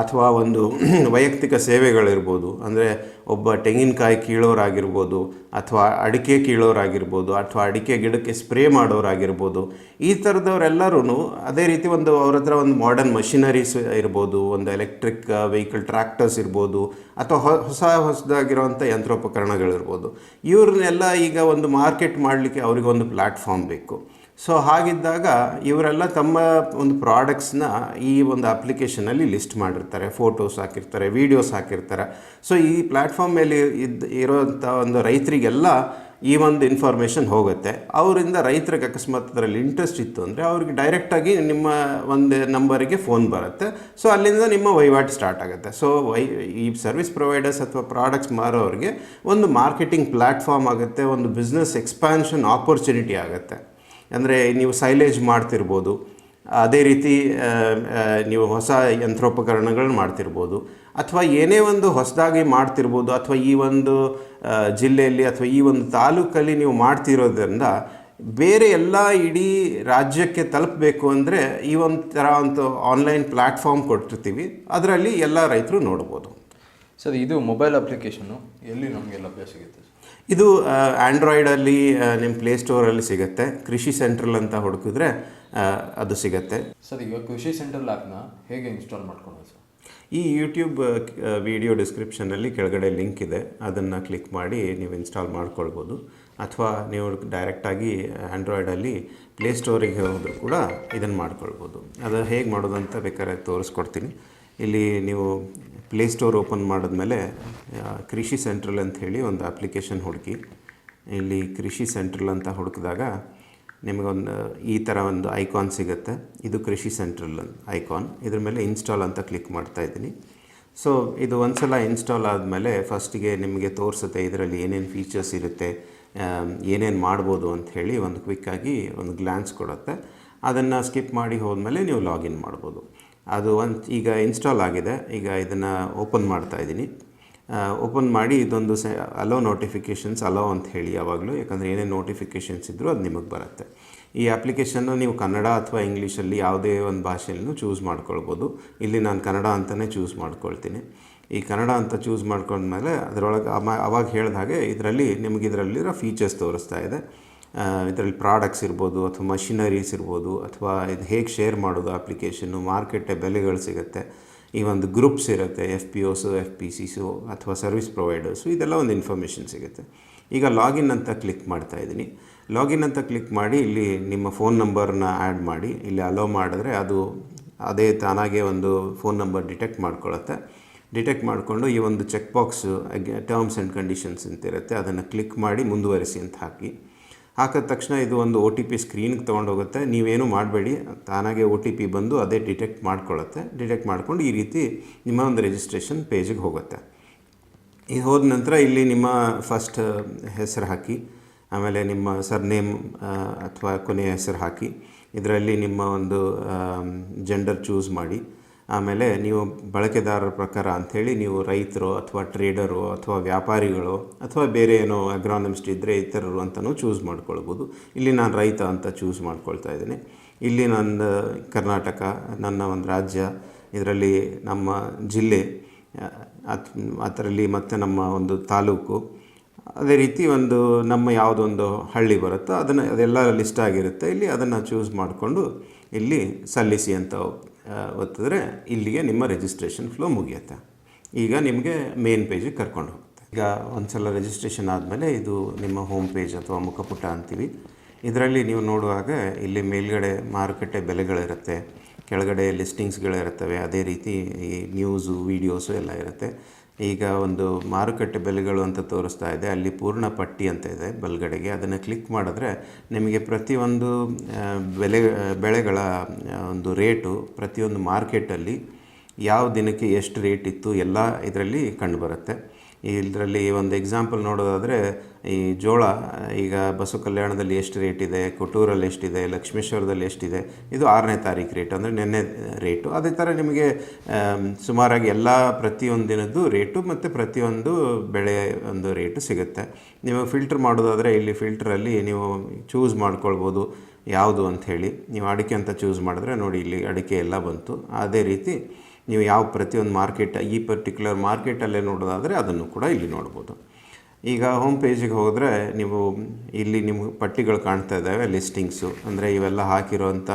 ಅಥವಾ ಒಂದು ವೈಯಕ್ತಿಕ ಸೇವೆಗಳಿರ್ಬೋದು. ಅಂದರೆ ಒಬ್ಬ ತೆಂಗಿನಕಾಯಿ ಕೀಳೋರಾಗಿರ್ಬೋದು ಅಥವಾ ಅಡಿಕೆ ಕೀಳೋರಾಗಿರ್ಬೋದು ಅಥವಾ ಅಡಿಕೆ ಗಿಡಕ್ಕೆ ಸ್ಪ್ರೇ ಮಾಡೋರಾಗಿರ್ಬೋದು. ಈ ಥರದವರೆಲ್ಲರೂ ಅದೇ ರೀತಿ ಒಂದು ಅವ್ರ ಹತ್ರ ಒಂದು ಮಾಡರ್ನ್ ಮಷಿನರೀಸ್ ಇರ್ಬೋದು ಒಂದು ಎಲೆಕ್ಟ್ರಿಕ್ ವೆಹಿಕಲ್ ಟ್ರ್ಯಾಕ್ಟರ್ಸ್ ಇರ್ಬೋದು ಅಥವಾ ಹೊಸ ಹೊಸ ಹೊಸದಾಗಿರುವಂಥ ಯಂತ್ರೋಪಕರಣಗಳಿರ್ಬೋದು. ಇವ್ರನ್ನೆಲ್ಲ ಈಗ ಒಂದು ಮಾರ್ಕೆಟ್ ಮಾಡಲಿಕ್ಕೆ ಅವರಿಗೊಂದು ಪ್ಲ್ಯಾಟ್ಫಾರ್ಮ್ ಬೇಕು. ಸೊ, ಹಾಗಿದ್ದಾಗ ಇವರೆಲ್ಲ ತಮ್ಮ ಒಂದು ಪ್ರಾಡಕ್ಟ್ಸ್ನ ಈ ಒಂದು ಅಪ್ಲಿಕೇಶನಲ್ಲಿ ಲಿಸ್ಟ್ ಮಾಡಿರ್ತಾರೆ. ಫೋಟೋಸ್ ಹಾಕಿರ್ತಾರೆ, ವೀಡಿಯೋಸ್ ಹಾಕಿರ್ತಾರೆ. ಸೊ, ಈ ಪ್ಲ್ಯಾಟ್ಫಾರ್ಮ್ ಮೇಲೆ ಇದ್ದ ಇರೋಂಥ ಒಂದು ರೈತರಿಗೆಲ್ಲ ಈ ಒಂದು ಇನ್ಫಾರ್ಮೇಷನ್ ಹೋಗುತ್ತೆ. ಅವರಿಂದ ರೈತರಿಗೆ ಅಕಸ್ಮಾತ್ ಅದರಲ್ಲಿ ಇಂಟ್ರೆಸ್ಟ್ ಇತ್ತು ಅಂದರೆ ಅವ್ರಿಗೆ ಡೈರೆಕ್ಟಾಗಿ ನಿಮ್ಮ ಒಂದು ನಂಬರಿಗೆ ಫೋನ್ ಬರುತ್ತೆ. ಸೊ ಅಲ್ಲಿಂದ ನಿಮ್ಮ ವಹಿವಾಟು ಸ್ಟಾರ್ಟ್ ಆಗುತ್ತೆ. ಸೊ ವೈ, ಈ ಸರ್ವಿಸ್ ಪ್ರೊವೈಡರ್ಸ್ ಅಥವಾ ಪ್ರಾಡಕ್ಟ್ಸ್ ಮಾರೋರಿಗೆ ಒಂದು ಮಾರ್ಕೆಟಿಂಗ್ ಪ್ಲ್ಯಾಟ್ಫಾರ್ಮ್ ಆಗುತ್ತೆ, ಒಂದು ಬಿಸ್ನೆಸ್ ಎಕ್ಸ್ಪ್ಯಾನ್ಷನ್ ಆಪರ್ಚುನಿಟಿ ಆಗುತ್ತೆ. ಅಂದರೆ ನೀವು ಸೈಲೇಜ್ ಮಾಡ್ತಿರ್ಬೋದು. ಅದೇ ರೀತಿ ನೀವು ಹೊಸ ಯಂತ್ರೋಪಕರಣಗಳನ್ನ ಮಾಡ್ತಿರ್ಬೋದು. ಅಥವಾ ಏನೇ ಒಂದು ಹೊಸದಾಗಿ ಮಾಡ್ತಿರ್ಬೋದು ಅಥವಾ ಈ ಒಂದು ಜಿಲ್ಲೆಯಲ್ಲಿ ಅಥವಾ ಈ ಒಂದು ತಾಲೂಕಲ್ಲಿ ನೀವು ಮಾಡ್ತಿರೋದ್ರಿಂದ ಬೇರೆ ಎಲ್ಲ ಇಡೀ ರಾಜ್ಯಕ್ಕೆ ತಲುಪಬೇಕು ಅಂದರೆ ಈ ಒಂದು ಥರ ಒಂದು ಆನ್ಲೈನ್ ಪ್ಲ್ಯಾಟ್ಫಾರ್ಮ್ ಕೊಟ್ಟಿರ್ತೀವಿ. ಅದರಲ್ಲಿ ಎಲ್ಲ ರೈತರು ನೋಡ್ಬೋದು. ಸರ್ ಇದು ಮೊಬೈಲ್ ಅಪ್ಲಿಕೇಶನ್ನು ಎಲ್ಲಿ ನಮಗೆ ಲಭ್ಯ ಸಿಗುತ್ತೆ ಇದು ಆ್ಯಂಡ್ರಾಯ್ಡಲ್ಲಿ ನಿಮ್ಮ ಪ್ಲೇಸ್ಟೋರಲ್ಲಿ ಸಿಗುತ್ತೆ. ಕೃಷಿ ಸೆಂಟ್ರಲ್ ಅಂತ ಹುಡುಕಿದ್ರೆ ಅದು ಸಿಗುತ್ತೆ. ಸರ್ ಈಗ ಕೃಷಿ ಸೆಂಟ್ರಲ್ ಆ್ಯಪ್ನ ಹೇಗೆ ಇನ್ಸ್ಟಾಲ್ ಮಾಡ್ಕೊಳ್ಳೋದು ಸರ್? ಈ ಯೂಟ್ಯೂಬ್ ವಿಡಿಯೋ ಡಿಸ್ಕ್ರಿಪ್ಷನಲ್ಲಿ ಕೆಳಗಡೆ ಲಿಂಕ್ ಇದೆ. ಅದನ್ನು ಕ್ಲಿಕ್ ಮಾಡಿ ನೀವು ಇನ್ಸ್ಟಾಲ್ ಮಾಡ್ಕೊಳ್ಬೋದು. ಅಥವಾ ನೀವು ಡೈರೆಕ್ಟಾಗಿ ಆ್ಯಂಡ್ರಾಯ್ಡಲ್ಲಿ ಪ್ಲೇಸ್ಟೋರಿಗೆ ಹೋದರೂ ಕೂಡ ಇದನ್ನು ಮಾಡ್ಕೊಳ್ಬೋದು. ಅದು ಹೇಗೆ ಮಾಡೋದು ಅಂತ ಬೇಕಾದ್ರೆ ತೋರಿಸ್ಕೊಡ್ತೀನಿ. ಇಲ್ಲಿ ನೀವು ಪ್ಲೇಸ್ಟೋರ್ ಓಪನ್ ಮಾಡಿದ್ಮೇಲೆ ಕೃಷಿ ಸೆಂಟ್ರಲ್ ಅಂತ ಹೇಳಿ ಒಂದು ಅಪ್ಲಿಕೇಶನ್ ಹುಡುಕಿ. ಇಲ್ಲಿ ಕೃಷಿ ಸೆಂಟ್ರಲ್ ಅಂತ ಹುಡುಕಿದಾಗ ನಿಮಗೊಂದು, ಈ ಥರ ಒಂದು ಐಕಾನ್ ಸಿಗುತ್ತೆ. ಇದು ಕೃಷಿ ಸೆಂಟ್ರಲ್ ಐಕಾನ್. ಇದ್ರ ಮೇಲೆ ಇನ್ಸ್ಟಾಲ್ ಅಂತ ಕ್ಲಿಕ್ ಮಾಡ್ತಾ ಇದ್ದೀನಿ. ಸೊ, ಇದು ಒಂದ್ಸಲ ಇನ್ಸ್ಟಾಲ್ ಆದಮೇಲೆ ಫಸ್ಟಿಗೆ ನಿಮಗೆ ತೋರಿಸುತ್ತೆ ಇದರಲ್ಲಿ ಏನೇನು ಫೀಚರ್ಸ್ ಇರುತ್ತೆ ಏನೇನು ಮಾಡ್ಬೋದು ಅಂತ ಹೇಳಿ ಒಂದು ಕ್ವಿಕ್ಕಾಗಿ ಒಂದು ಗ್ಲ್ಯಾನ್ಸ್ ಕೊಡುತ್ತೆ. ಅದನ್ನು ಸ್ಕಿಪ್ ಮಾಡಿ ಹೋದ್ಮೇಲೆ ನೀವು ಲಾಗಿನ್ ಮಾಡ್ಬೋದು. ಅದು ಒಂದು ಈಗ ಇನ್ಸ್ಟಾಲ್ ಆಗಿದೆ. ಈಗ ಇದನ್ನು ಓಪನ್ ಮಾಡ್ತಾ ಇದ್ದೀನಿ. ಓಪನ್ ಮಾಡಿ ಇದೊಂದು ಸೆ ಅಲೋ ನೋಟಿಫಿಕೇಷನ್ಸ್ ಅಲೋ ಅಂತ ಹೇಳಿ ಯಾವಾಗಲೂ. ಯಾಕಂದರೆ ಏನೇ ನೋಟಿಫಿಕೇಷನ್ಸ್ ಇದ್ದರೂ ಅದು ನಿಮಗೆ ಬರುತ್ತೆ. ಈ ಅಪ್ಲಿಕೇಶನ್ನು ನೀವು ಕನ್ನಡ ಅಥವಾ ಇಂಗ್ಲೀಷಲ್ಲಿ ಯಾವುದೇ ಒಂದು ಭಾಷೆಯಲ್ಲೂ ಚೂಸ್ ಮಾಡ್ಕೊಳ್ಬೋದು. ಇಲ್ಲಿ ನಾನು ಕನ್ನಡ ಅಂತಲೇ ಚೂಸ್ ಮಾಡ್ಕೊಳ್ತೀನಿ. ಈ ಕನ್ನಡ ಅಂತ ಚೂಸ್ ಮಾಡ್ಕೊಂಡ್ಮೇಲೆ ಅದರೊಳಗೆ ಅವಾಗ ಹೇಳಿದ ಹಾಗೆ ಇದರಲ್ಲಿ ನಿಮಗೆ ಇದರಲ್ಲಿರೋ ಫೀಚರ್ಸ್ ತೋರಿಸ್ತಾ ಇದೆ. ಇದರಲ್ಲಿ ಪ್ರಾಡಕ್ಟ್ಸ್ ಇರ್ಬೋದು ಅಥವಾ ಮಷಿನರೀಸ್ ಇರ್ಬೋದು ಅಥವಾ ಇದು ಹೇಗೆ ಶೇರ್ ಮಾಡೋದು ಅಪ್ಲಿಕೇಶನ್ನು ಮಾರ್ಕೆಟ್ ಬೆಲೆಗಳು ಸಿಗುತ್ತೆ. ಈ ಒಂದು ಗ್ರೂಪ್ಸ್ ಇರುತ್ತೆ F P Os F P Cs ಅಥವಾ ಸರ್ವಿಸ್ ಪ್ರೊವೈಡರ್ಸು ಇದೆಲ್ಲ ಒಂದು ಇನ್ಫಾರ್ಮೇಷನ್ ಸಿಗುತ್ತೆ. ಈಗ ಲಾಗಿನ್ ಅಂತ ಕ್ಲಿಕ್ ಮಾಡ್ತಾ ಇದ್ದೀನಿ. ಲಾಗಿನ್ ಅಂತ ಕ್ಲಿಕ್ ಮಾಡಿ ಇಲ್ಲಿ ನಿಮ್ಮ ಫೋನ್ ನಂಬರ್ನ ಆ್ಯಡ್ ಮಾಡಿ, ಇಲ್ಲಿ ಅಲೋ ಮಾಡಿದ್ರೆ ಅದು ಅದೇ ತಾನಾಗೆ ಒಂದು ಫೋನ್ ನಂಬರ್ ಡಿಟೆಕ್ಟ್ ಮಾಡ್ಕೊಳತ್ತೆ ಡಿಟೆಕ್ಟ್ ಮಾಡಿಕೊಂಡು ಈ ಒಂದು check box terms and conditions ಅಂತ ಇರುತ್ತೆ, ಅದನ್ನು ಕ್ಲಿಕ್ ಮಾಡಿ ಮುಂದುವರಿಸಿ ಅಂತ ಹಾಕಿ. ಹಾಕಿದ ತಕ್ಷಣ ಇದು ಒಂದು ಒ ಟಿ ಪಿ ಸ್ಕ್ರೀನ್ಗೆ ತೊಗೊಂಡೋಗುತ್ತೆ ನೀವೇನು ಮಾಡಬೇಡಿ. ತಾನಾಗೆ ಒ ಟಿ ಪಿ ಬಂದು ಅದೇ ಡಿಟೆಕ್ಟ್ ಮಾಡ್ಕೊಳ್ಳುತ್ತೆ. ಡಿಟೆಕ್ಟ್ ಮಾಡ್ಕೊಂಡು ಈ ರೀತಿ ನಿಮ್ಮ ಒಂದು ರಿಜಿಸ್ಟ್ರೇಷನ್ ಪೇಜಿಗೆ ಹೋಗುತ್ತೆ. ಇದು ಹೋದ ನಂತರ ಇಲ್ಲಿ ನಿಮ್ಮ ಫಸ್ಟ್ ಹೆಸರು ಹಾಕಿ, ಆಮೇಲೆ ನಿಮ್ಮ ಸರ್ನೇಮ್ ಅಥವಾ ಕೊನೆಯ ಹೆಸರು ಹಾಕಿ, ಇದರಲ್ಲಿ ನಿಮ್ಮ ಒಂದು ಜೆಂಡರ್ ಚೂಸ್ ಮಾಡಿ. ಆಮೇಲೆ ನೀವು ಬಳಕೆದಾರರ ಪ್ರಕಾರ ಅಂಥೇಳಿ ನೀವು ರೈತರು ಅಥವಾ ಟ್ರೇಡರು ಅಥವಾ ವ್ಯಾಪಾರಿಗಳು ಅಥವಾ ಬೇರೆ ಏನೋ ಅಗ್ರಾನಮಿಸ್ಟ್ ಇದ್ದರೆ ಇತರರು ಅಂತಲೂ ಚೂಸ್ ಮಾಡ್ಕೊಳ್ಬೋದು. ಇಲ್ಲಿ ನಾನು ರೈತ ಅಂತ ಚೂಸ್ ಮಾಡ್ಕೊಳ್ತಾ ಇದ್ದೀನಿ. ಇಲ್ಲಿ ನನ್ನ ಕರ್ನಾಟಕ, ನನ್ನ ಒಂದು ರಾಜ್ಯ, ಇದರಲ್ಲಿ ನಮ್ಮ ಜಿಲ್ಲೆ ಅದರಲ್ಲಿ ಮತ್ತು ನಮ್ಮ ಒಂದು ತಾಲೂಕು. ಅದೇ ರೀತಿ ಒಂದು ನಮ್ಮ ಯಾವುದೊಂದು ಹಳ್ಳಿ ಬರುತ್ತೋ ಅದನ್ನು, ಅದೆಲ್ಲ ಲಿಸ್ಟ್ ಆಗಿರುತ್ತೆ. ಇಲ್ಲಿ ಅದನ್ನು ಚೂಸ್ ಮಾಡಿಕೊಂಡು ಇಲ್ಲಿ ಸಲ್ಲಿಸಿ ಅಂತ ಒತ್ತಿದ್ರೆ ಇಲ್ಲಿಗೆ ನಿಮ್ಮ ರಿಜಿಸ್ಟ್ರೇಷನ್ ಫ್ಲೋ ಮುಗಿಯುತ್ತೆ. ಈಗ ನಿಮಗೆ ಮೇನ್ ಪೇಜಿಗೆ ಕರ್ಕೊಂಡು ಹೋಗುತ್ತೆ. ಈಗ ಒಂದ್ಸಲ ರಿಜಿಸ್ಟ್ರೇಷನ್ ಆದಮೇಲೆ ಇದು ನಿಮ್ಮ ಹೋಮ್ ಪೇಜ್ ಅಥವಾ ಮುಖಪುಟ ಅಂತೀವಿ. ಇದರಲ್ಲಿ ನೀವು ನೋಡುವಾಗ ಇಲ್ಲಿ ಮೇಲ್ಗಡೆ ಮಾರುಕಟ್ಟೆ ಬೆಲೆಗಳಿರುತ್ತೆ. ಕೆಳಗಡೆ ಲಿಸ್ಟಿಂಗ್ಸ್ಗಳಿರ್ತವೆ ಅದೇ ರೀತಿ ಈ ನ್ಯೂಸು ವೀಡಿಯೋಸು ಎಲ್ಲ ಇರುತ್ತೆ. ಈಗ ಒಂದು ಮಾರುಕಟ್ಟೆ ಬೆಲೆಗಳು ಅಂತ ತೋರಿಸ್ತಾ ಇದೆ, ಅಲ್ಲಿ ಪೂರ್ಣ ಪಟ್ಟಿ ಅಂತ ಇದೆ ಬಲ್ಗಡೆಗೆ. ಅದನ್ನು ಕ್ಲಿಕ್ ಮಾಡಿದ್ರೆ ನಿಮಗೆ ಪ್ರತಿಯೊಂದು ಬೆಲೆ, ಬೆಳೆಗಳ ಒಂದು ರೇಟು ಪ್ರತಿಯೊಂದು ಮಾರ್ಕೆಟಲ್ಲಿ ಯಾವ ದಿನಕ್ಕೆ ಎಷ್ಟು ರೇಟ್ ಇತ್ತು ಎಲ್ಲ ಇದರಲ್ಲಿ ಕಂಡುಬರುತ್ತೆ. ಇದರಲ್ಲಿ ಒಂದು ಎಕ್ಸಾಂಪಲ್ ನೋಡೋದಾದರೆ, ಈ ಜೋಳ, ಈಗ ಬಸವ ಕಲ್ಯಾಣದಲ್ಲಿ ಎಷ್ಟು ರೇಟ್ ಇದೆ, ಕೊಟ್ಟೂರಲ್ಲಿ ಎಷ್ಟಿದೆ ಲಕ್ಷ್ಮೇಶ್ವರದಲ್ಲಿ ಎಷ್ಟಿದೆ ಇದು ಆರನೇ ತಾರೀಕು ರೇಟ್ ಅಂದರೆ ನಿನ್ನೆ ರೇಟು ಅದೇ ಥರ ನಿಮಗೆ ಸುಮಾರಾಗಿ ಎಲ್ಲ ಪ್ರತಿಯೊಂದು ದಿನದ್ದು ರೇಟು ಮತ್ತು ಪ್ರತಿಯೊಂದು ಬೆಳೆ ಒಂದು ರೇಟು ಸಿಗುತ್ತೆ. ನೀವು ಫಿಲ್ಟ್ರ್ ಮಾಡೋದಾದರೆ ಇಲ್ಲಿ ಫಿಲ್ಟ್ರಲ್ಲಿ ನೀವು ಚೂಸ್ ಮಾಡ್ಕೊಳ್ಬೋದು ಯಾವುದು ಅಂತ ಹೇಳಿ. ನೀವು ಅಡಿಕೆ ಅಂತ ಚೂಸ್ ಮಾಡಿದ್ರೆ ನೋಡಿ ಇಲ್ಲಿ ಅಡಿಕೆ ಎಲ್ಲ ಬಂತು. ಅದೇ ರೀತಿ ನೀವು ಯಾವ ಪ್ರತಿಯೊಂದು ಮಾರ್ಕೆಟ್, ಈ ಪರ್ಟಿಕ್ಯುಲರ್ ಮಾರ್ಕೆಟಲ್ಲೇ ನೋಡೋದಾದರೆ ಅದನ್ನು ಕೂಡ ಇಲ್ಲಿ ನೋಡ್ಬೋದು. ಈಗ ಹೋಮ್ ಪೇಜಿಗೆ ಹೋದರೆ ನೀವು ಇಲ್ಲಿ ನಿಮ್ಮ ಪಟ್ಟಿಗಳು ಕಾಣ್ತಾ ಇದ್ದಾವೆ ಲಿಸ್ಟಿಂಗ್ಸು ಅಂದರೆ ಇವೆಲ್ಲ ಹಾಕಿರೋಂಥ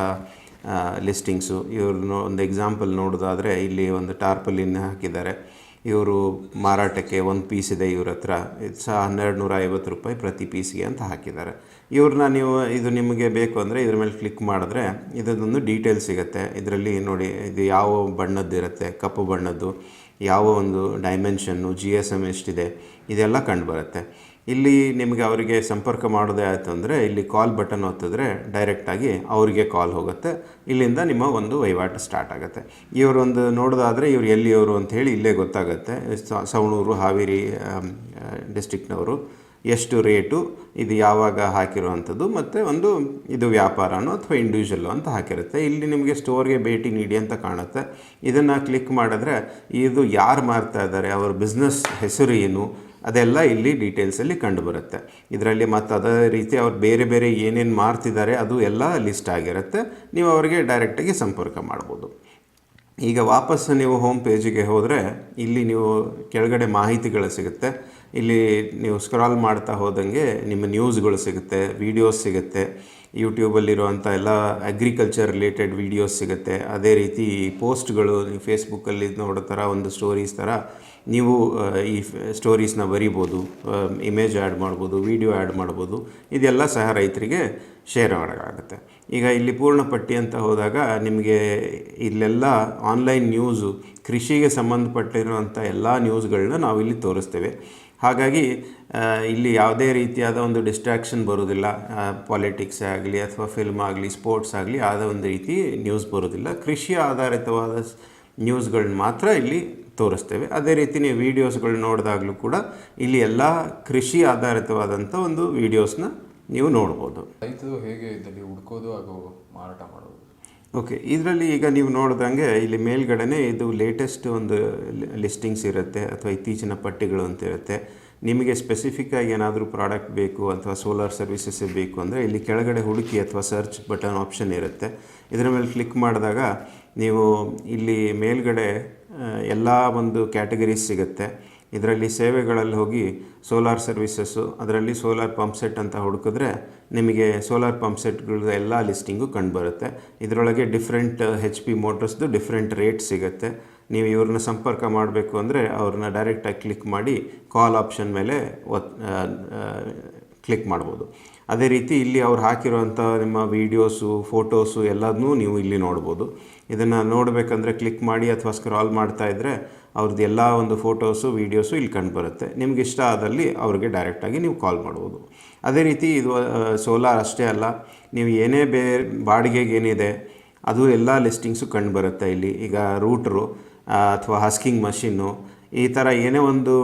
ಲಿಸ್ಟಿಂಗ್ಸು ಇವ್ರನ್ನ ಒಂದು ಎಕ್ಸಾಂಪಲ್ ನೋಡೋದಾದರೆ ಇಲ್ಲಿ ಒಂದು ಟಾರ್ಪಲಿನ್ ಹಾಕಿದ್ದಾರೆ. ಇವರು ಮಾರಾಟಕ್ಕೆ ಒಂದು ಪೀಸ್ ಇದೆ ಇವ್ರ ಹತ್ರ. ಸಹ ಹನ್ನೆರಡು ನೂರ ಐವತ್ತು ರೂಪಾಯಿ ಪ್ರತಿ ಪೀಸ್ಗೆ ಅಂತ ಹಾಕಿದ್ದಾರೆ. ಇವ್ರನ್ನ ನೀವು ಇದು ನಿಮಗೆ ಬೇಕು ಅಂದರೆ ಇದ್ರ ಮೇಲೆ ಕ್ಲಿಕ್ ಮಾಡಿದ್ರೆ ಇದೊಂದು ಡೀಟೇಲ್ ಸಿಗುತ್ತೆ. ಇದರಲ್ಲಿ ನೋಡಿ, ಇದು ಯಾವ ಬಣ್ಣದ್ದು ಇರುತ್ತೆ, ಕಪ್ಪು ಬಣ್ಣದ್ದು, ಯಾವ ಒಂದು ಡೈಮೆನ್ಷನ್ನು ಜಿ ಎಸ್ ಎಂ ಎಷ್ಟಿದೆ, ಇದೆಲ್ಲ ಕಂಡುಬರುತ್ತೆ ಇಲ್ಲಿ ನಿಮಗೆ ಅವರಿಗೆ ಸಂಪರ್ಕ ಮಾಡೋದೇ ಆಯಿತು ಅಂದರೆ ಇಲ್ಲಿ ಕಾಲ್ ಬಟನ್ ಒತ್ತಿದ್ರೆ ಡೈರೆಕ್ಟಾಗಿ ಅವರಿಗೆ ಕಾಲ್ ಹೋಗುತ್ತೆ. ಇಲ್ಲಿಂದ ನಿಮ್ಮ ಒಂದು ವಹಿವಾಟು ಸ್ಟಾರ್ಟ್ ಆಗುತ್ತೆ. ಇವರೊಂದು ನೋಡೋದಾದರೆ ಇವರು ಎಲ್ಲಿಯವರು ಅಂತ ಹೇಳಿ ಇಲ್ಲೇ ಗೊತ್ತಾಗುತ್ತೆ. ಸವಣೂರು, ಹಾವೇರಿ ಡಿಸ್ಟಿಕ್ನವರು ಎಷ್ಟು ರೇಟು ಇದು ಯಾವಾಗ ಹಾಕಿರುವಂಥದ್ದು ಮತ್ತು ಒಂದು ಇದು ವ್ಯಾಪಾರನೋ ಅಥವಾ ಇಂಡಿವಿಜುವಲ್ಲು ಅಂತ ಹಾಕಿರುತ್ತೆ. ಇಲ್ಲಿ ನಿಮಗೆ ಸ್ಟೋರ್ಗೆ ಭೇಟಿ ನೀಡಿ ಅಂತ ಕಾಣುತ್ತೆ. ಇದನ್ನು ಕ್ಲಿಕ್ ಮಾಡಿದ್ರೆ ಇದು ಯಾರು ಮಾರ್ತಾ ಇದ್ದಾರೆ? ಅವ್ರ ಬಿಸ್ನೆಸ್ ಹೆಸರು ಏನು? ಅದೆಲ್ಲ ಇಲ್ಲಿ ಡೀಟೇಲ್ಸಲ್ಲಿ ಕಂಡುಬರುತ್ತೆ. ಇದರಲ್ಲಿ ಮತ್ತು ಅದೇ ರೀತಿ ಅವ್ರು ಬೇರೆ ಬೇರೆ ಏನೇನು ಮಾರ್ತಿದ್ದಾರೆ ಅದು ಎಲ್ಲ ಲಿಸ್ಟ್ ಆಗಿರುತ್ತೆ. ನೀವು ಅವರಿಗೆ ಡೈರೆಕ್ಟಾಗಿ ಸಂಪರ್ಕ ಮಾಡ್ಬೋದು. ಈಗ ವಾಪಸ್ಸು ನೀವು ಹೋಮ್ ಪೇಜಿಗೆ ಹೋದರೆ ಇಲ್ಲಿ ನೀವು ಕೆಳಗಡೆ ಮಾಹಿತಿಗಳು ಸಿಗುತ್ತೆ. ಇಲ್ಲಿ ನೀವು ಸ್ಕ್ರಾಲ್ ಮಾಡ್ತಾ ಹೋದಂಗೆ ನಿಮ್ಮ ನ್ಯೂಸ್ಗಳು ಸಿಗುತ್ತೆ ವೀಡಿಯೋಸ್ ಸಿಗುತ್ತೆ. ಯೂಟ್ಯೂಬಲ್ಲಿರುವಂಥ ಎಲ್ಲ ಅಗ್ರಿಕಲ್ಚರ್ ರಿಲೇಟೆಡ್ ವೀಡಿಯೋಸ್ ಸಿಗುತ್ತೆ. ಅದೇ ರೀತಿ ಪೋಸ್ಟ್ಗಳು ನೀವು ಫೇಸ್ಬುಕ್ಕಲ್ಲಿ ನೋಡೋ ಥರ ಒಂದು ಸ್ಟೋರೀಸ್ ಥರ ನೀವು ಈ ಸ್ಟೋರೀಸ್ನ ಬರಿಬೋದು ಇಮೇಜ್ ಆ್ಯಡ್ ಮಾಡ್ಬೋದು ವಿಡಿಯೋ ಆ್ಯಡ್ ಮಾಡ್ಬೋದು. ಇದೆಲ್ಲ ಸಹ ರೈತರಿಗೆ ಶೇರ್ ಮಾಡೋಕ್ಕಾಗುತ್ತೆ. ಈಗ ಇಲ್ಲಿ ಪೂರ್ಣ ಪಟ್ಟಿ ಅಂತ ಹೋದಾಗ ನಿಮಗೆ ಇಲ್ಲೆಲ್ಲ ಆನ್ಲೈನ್ ನ್ಯೂಸು ಕೃಷಿಗೆ ಸಂಬಂಧಪಟ್ಟಿರುವಂಥ ಎಲ್ಲ ನ್ಯೂಸ್ಗಳನ್ನ ನಾವು ಇಲ್ಲಿ ತೋರಿಸ್ತೇವೆ. ಹಾಗಾಗಿ ಇಲ್ಲಿ ಯಾವುದೇ ರೀತಿಯಾದ ಒಂದು ಡಿಸ್ಟ್ರಾಕ್ಷನ್ ಬರೋದಿಲ್ಲ ಪಾಲಿಟಿಕ್ಸ್ ಆಗಲಿ ಅಥವಾ ಫಿಲ್ಮ್ ಆಗಲಿ ಸ್ಪೋರ್ಟ್ಸ್ ಆಗಲಿ ಆದ ಒಂದು ರೀತಿ ನ್ಯೂಸ್ ಬರೋದಿಲ್ಲ ಕೃಷಿ ಆಧಾರಿತವಾದ ನ್ಯೂಸ್ಗಳನ್ನ ಮಾತ್ರ ಇಲ್ಲಿ ತೋರಿಸ್ತೇವೆ. ಅದೇ ರೀತಿ ನೀವು ವೀಡಿಯೋಸ್ಗಳು ನೋಡಿದಾಗಲೂ ಕೂಡ ಇಲ್ಲಿ ಎಲ್ಲ ಕೃಷಿ ಆಧಾರಿತವಾದಂಥ ಒಂದು ವೀಡಿಯೋಸ್ನ ನೀವು ನೋಡ್ಬೋದು. ರೈತರು ಹೇಗೆ ಇದರಲ್ಲಿ ಹುಡ್ಕೋದು ಹಾಗೂ ಮಾರಾಟ ಮಾಡೋದು? ಓಕೆ ಇದರಲ್ಲಿ ಈಗ ನೀವು ನೋಡ್ದಂಗೆ ಇಲ್ಲಿ ಮೇಲ್ಗಡೆನೆ ಇದು ಲೇಟೆಸ್ಟ್ ಒಂದು ಲಿಸ್ಟಿಂಗ್ಸ್ ಇರುತ್ತೆ ಅಥವಾ ಇತ್ತೀಚಿನ ಪಟ್ಟಿಗಳು ಅಂತ ಇರುತ್ತೆ. ನಿಮಗೆ ಸ್ಪೆಸಿಫಿಕ್ ಆಗಿ ಏನಾದರೂ ಪ್ರಾಡಕ್ಟ್ ಬೇಕು ಅಥವಾ ಸೋಲಾರ್ ಸರ್ವಿಸಸ್ ಬೇಕು ಅಂದರೆ ಇಲ್ಲಿ ಕೆಳಗಡೆ ಹುಡುಕಿ ಅಥವಾ ಸರ್ಚ್ ಬಟನ್ ಆಪ್ಷನ್ ಇರುತ್ತೆ. ಇದರ ಮೇಲೆ ಕ್ಲಿಕ್ ಮಾಡಿದಾಗ ನೀವು ಇಲ್ಲಿ ಮೇಲ್ಗಡೆ ಎಲ್ಲ ಒಂದು ಕ್ಯಾಟಗರೀಸ್ ಸಿಗುತ್ತೆ. ಇದರಲ್ಲಿ ಸೇವೆಗಳಲ್ಲಿ ಹೋಗಿ ಸೋಲಾರ್ ಸರ್ವಿಸಸ್ಸು, ಅದರಲ್ಲಿ ಸೋಲಾರ್ ಪಂಪ್ ಸೆಟ್ ಅಂತ ಹುಡುಕಿದ್ರೆ ನಿಮಗೆ ಸೋಲಾರ್ ಪಂಪ್ ಎಲ್ಲ ಲಿಸ್ಟಿಂಗು ಕಂಡುಬರುತ್ತೆ. ಇದರೊಳಗೆ ಡಿಫ್ರೆಂಟ್ ಹೆಚ್ ಪಿ ಮೋಟರ್ಸ್ದು ಡಿಫ್ರೆಂಟ್ ರೇಟ್ ಸಿಗುತ್ತೆ. ನೀವು ಇವ್ರನ್ನ ಸಂಪರ್ಕ ಮಾಡಬೇಕು ಅಂದರೆ ಅವ್ರನ್ನ ಡೈರೆಕ್ಟಾಗಿ ಕ್ಲಿಕ್ ಮಾಡಿ ಕಾಲ್ ಆಪ್ಷನ್ ಮೇಲೆ ಒತ್ ಕ್ಲಿಕ್ ಮಾಡ್ಬೋದು. ಅದೇ ರೀತಿ ಇಲ್ಲಿ ಅವ್ರು ಹಾಕಿರುವಂಥ ನಿಮ್ಮ ವೀಡಿಯೋಸು, ಫೋಟೋಸು ಎಲ್ಲದನ್ನೂ ನೀವು ಇಲ್ಲಿ ನೋಡ್ಬೋದು. ಇದನ್ನು ನೋಡಬೇಕಂದ್ರೆ ಕ್ಲಿಕ್ ಮಾಡಿ ಅಥವಾ ಸ್ಕ್ರಾಲ್ ಮಾಡ್ತಾ ಇದ್ದರೆ ಅವ್ರದ್ದು ಎಲ್ಲ ಒಂದು ಫೋಟೋಸು, ವೀಡಿಯೋಸು ಇಲ್ಲಿ ಕಂಡುಬರುತ್ತೆ ನಿಮ್ಗೆ ಇಷ್ಟ ಆದಲ್ಲಿ ಅವ್ರಿಗೆ ಡೈರೆಕ್ಟಾಗಿ ನೀವು ಕಾಲ್ ಮಾಡ್ಬೋದು. ಅದೇ ರೀತಿ ಇದು ಸೋಲಾರ್ ಅಷ್ಟೇ ಅಲ್ಲ, ನೀವು ಏನೇ ಬೇರೆ ಬಾಡಿಗೆಗೆ ಏನಿದೆ ಅದು ಎಲ್ಲ ಲಿಸ್ಟಿಂಗ್ಸು ಕಂಡುಬರುತ್ತೆ ಇಲ್ಲಿ. ಈಗ ರೂಟ್ರು ಅಥವಾ ಹಸ್ಕಿಂಗ್ ಮಷಿನ್ನು ಈ ಥರ ಏನೇ ಒಂದು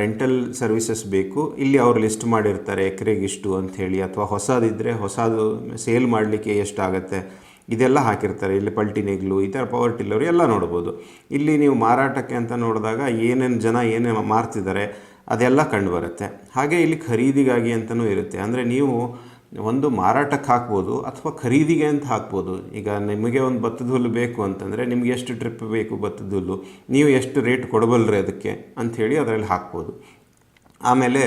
ರೆಂಟಲ್ ಸರ್ವಿಸಸ್ ಬೇಕು, ಇಲ್ಲಿ ಅವ್ರು ಲಿಸ್ಟ್ ಮಾಡಿರ್ತಾರೆ, ಎಕರೆಗೆ ಇಷ್ಟು ಅಂಥೇಳಿ ಅಥವಾ ಹೊಸದಿದ್ದರೆ ಹೊಸದು ಸೇಲ್ ಮಾಡಲಿಕ್ಕೆ ಎಷ್ಟಾಗತ್ತೆ, ಇದೆಲ್ಲ ಹಾಕಿರ್ತಾರೆ. ಇಲ್ಲಿ ಪಲ್ಟಿನೆಗ್ಲು ಈ ಥರ ಪವರ್ ಟಿಲ್ಲರ್ ಎಲ್ಲ ನೋಡ್ಬೋದು. ಇಲ್ಲಿ ನೀವು ಮಾರಾಟಕ್ಕೆ ಅಂತ ನೋಡಿದಾಗ ಏನೇನು ಜನ ಏನೇನು ಮಾರ್ತಿದ್ದಾರೆ, ಅದೆಲ್ಲ ಕಂಡುಬರುತ್ತೆ ಹಾಗೆ ಇಲ್ಲಿ ಖರೀದಿಗಾಗಿ ಅಂತಲೂ ಇರುತ್ತೆ. ಅಂದರೆ ನೀವು ಒಂದು ಮಾರಾಟಕ್ಕೆ ಹಾಕ್ಬೋದು ಅಥವಾ ಖರೀದಿಗೆ ಅಂತ ಹಾಕ್ಬೋದು. ಈಗ ನಿಮಗೆ ಒಂದು ಭತ್ತದ ಹುಲ್ಲು ಬೇಕು ಅಂತಂದರೆ ನಿಮ್ಗೆ ಎಷ್ಟು ಟ್ರಿಪ್ ಬೇಕು ಭತ್ತದ ಹುಲ್ಲು, ನೀವು ಎಷ್ಟು ರೇಟ್ ಕೊಡಬಲ್ರಿ ಅದಕ್ಕೆ ಅಂಥೇಳಿ ಅದರಲ್ಲಿ ಹಾಕ್ಬೋದು. ಆಮೇಲೆ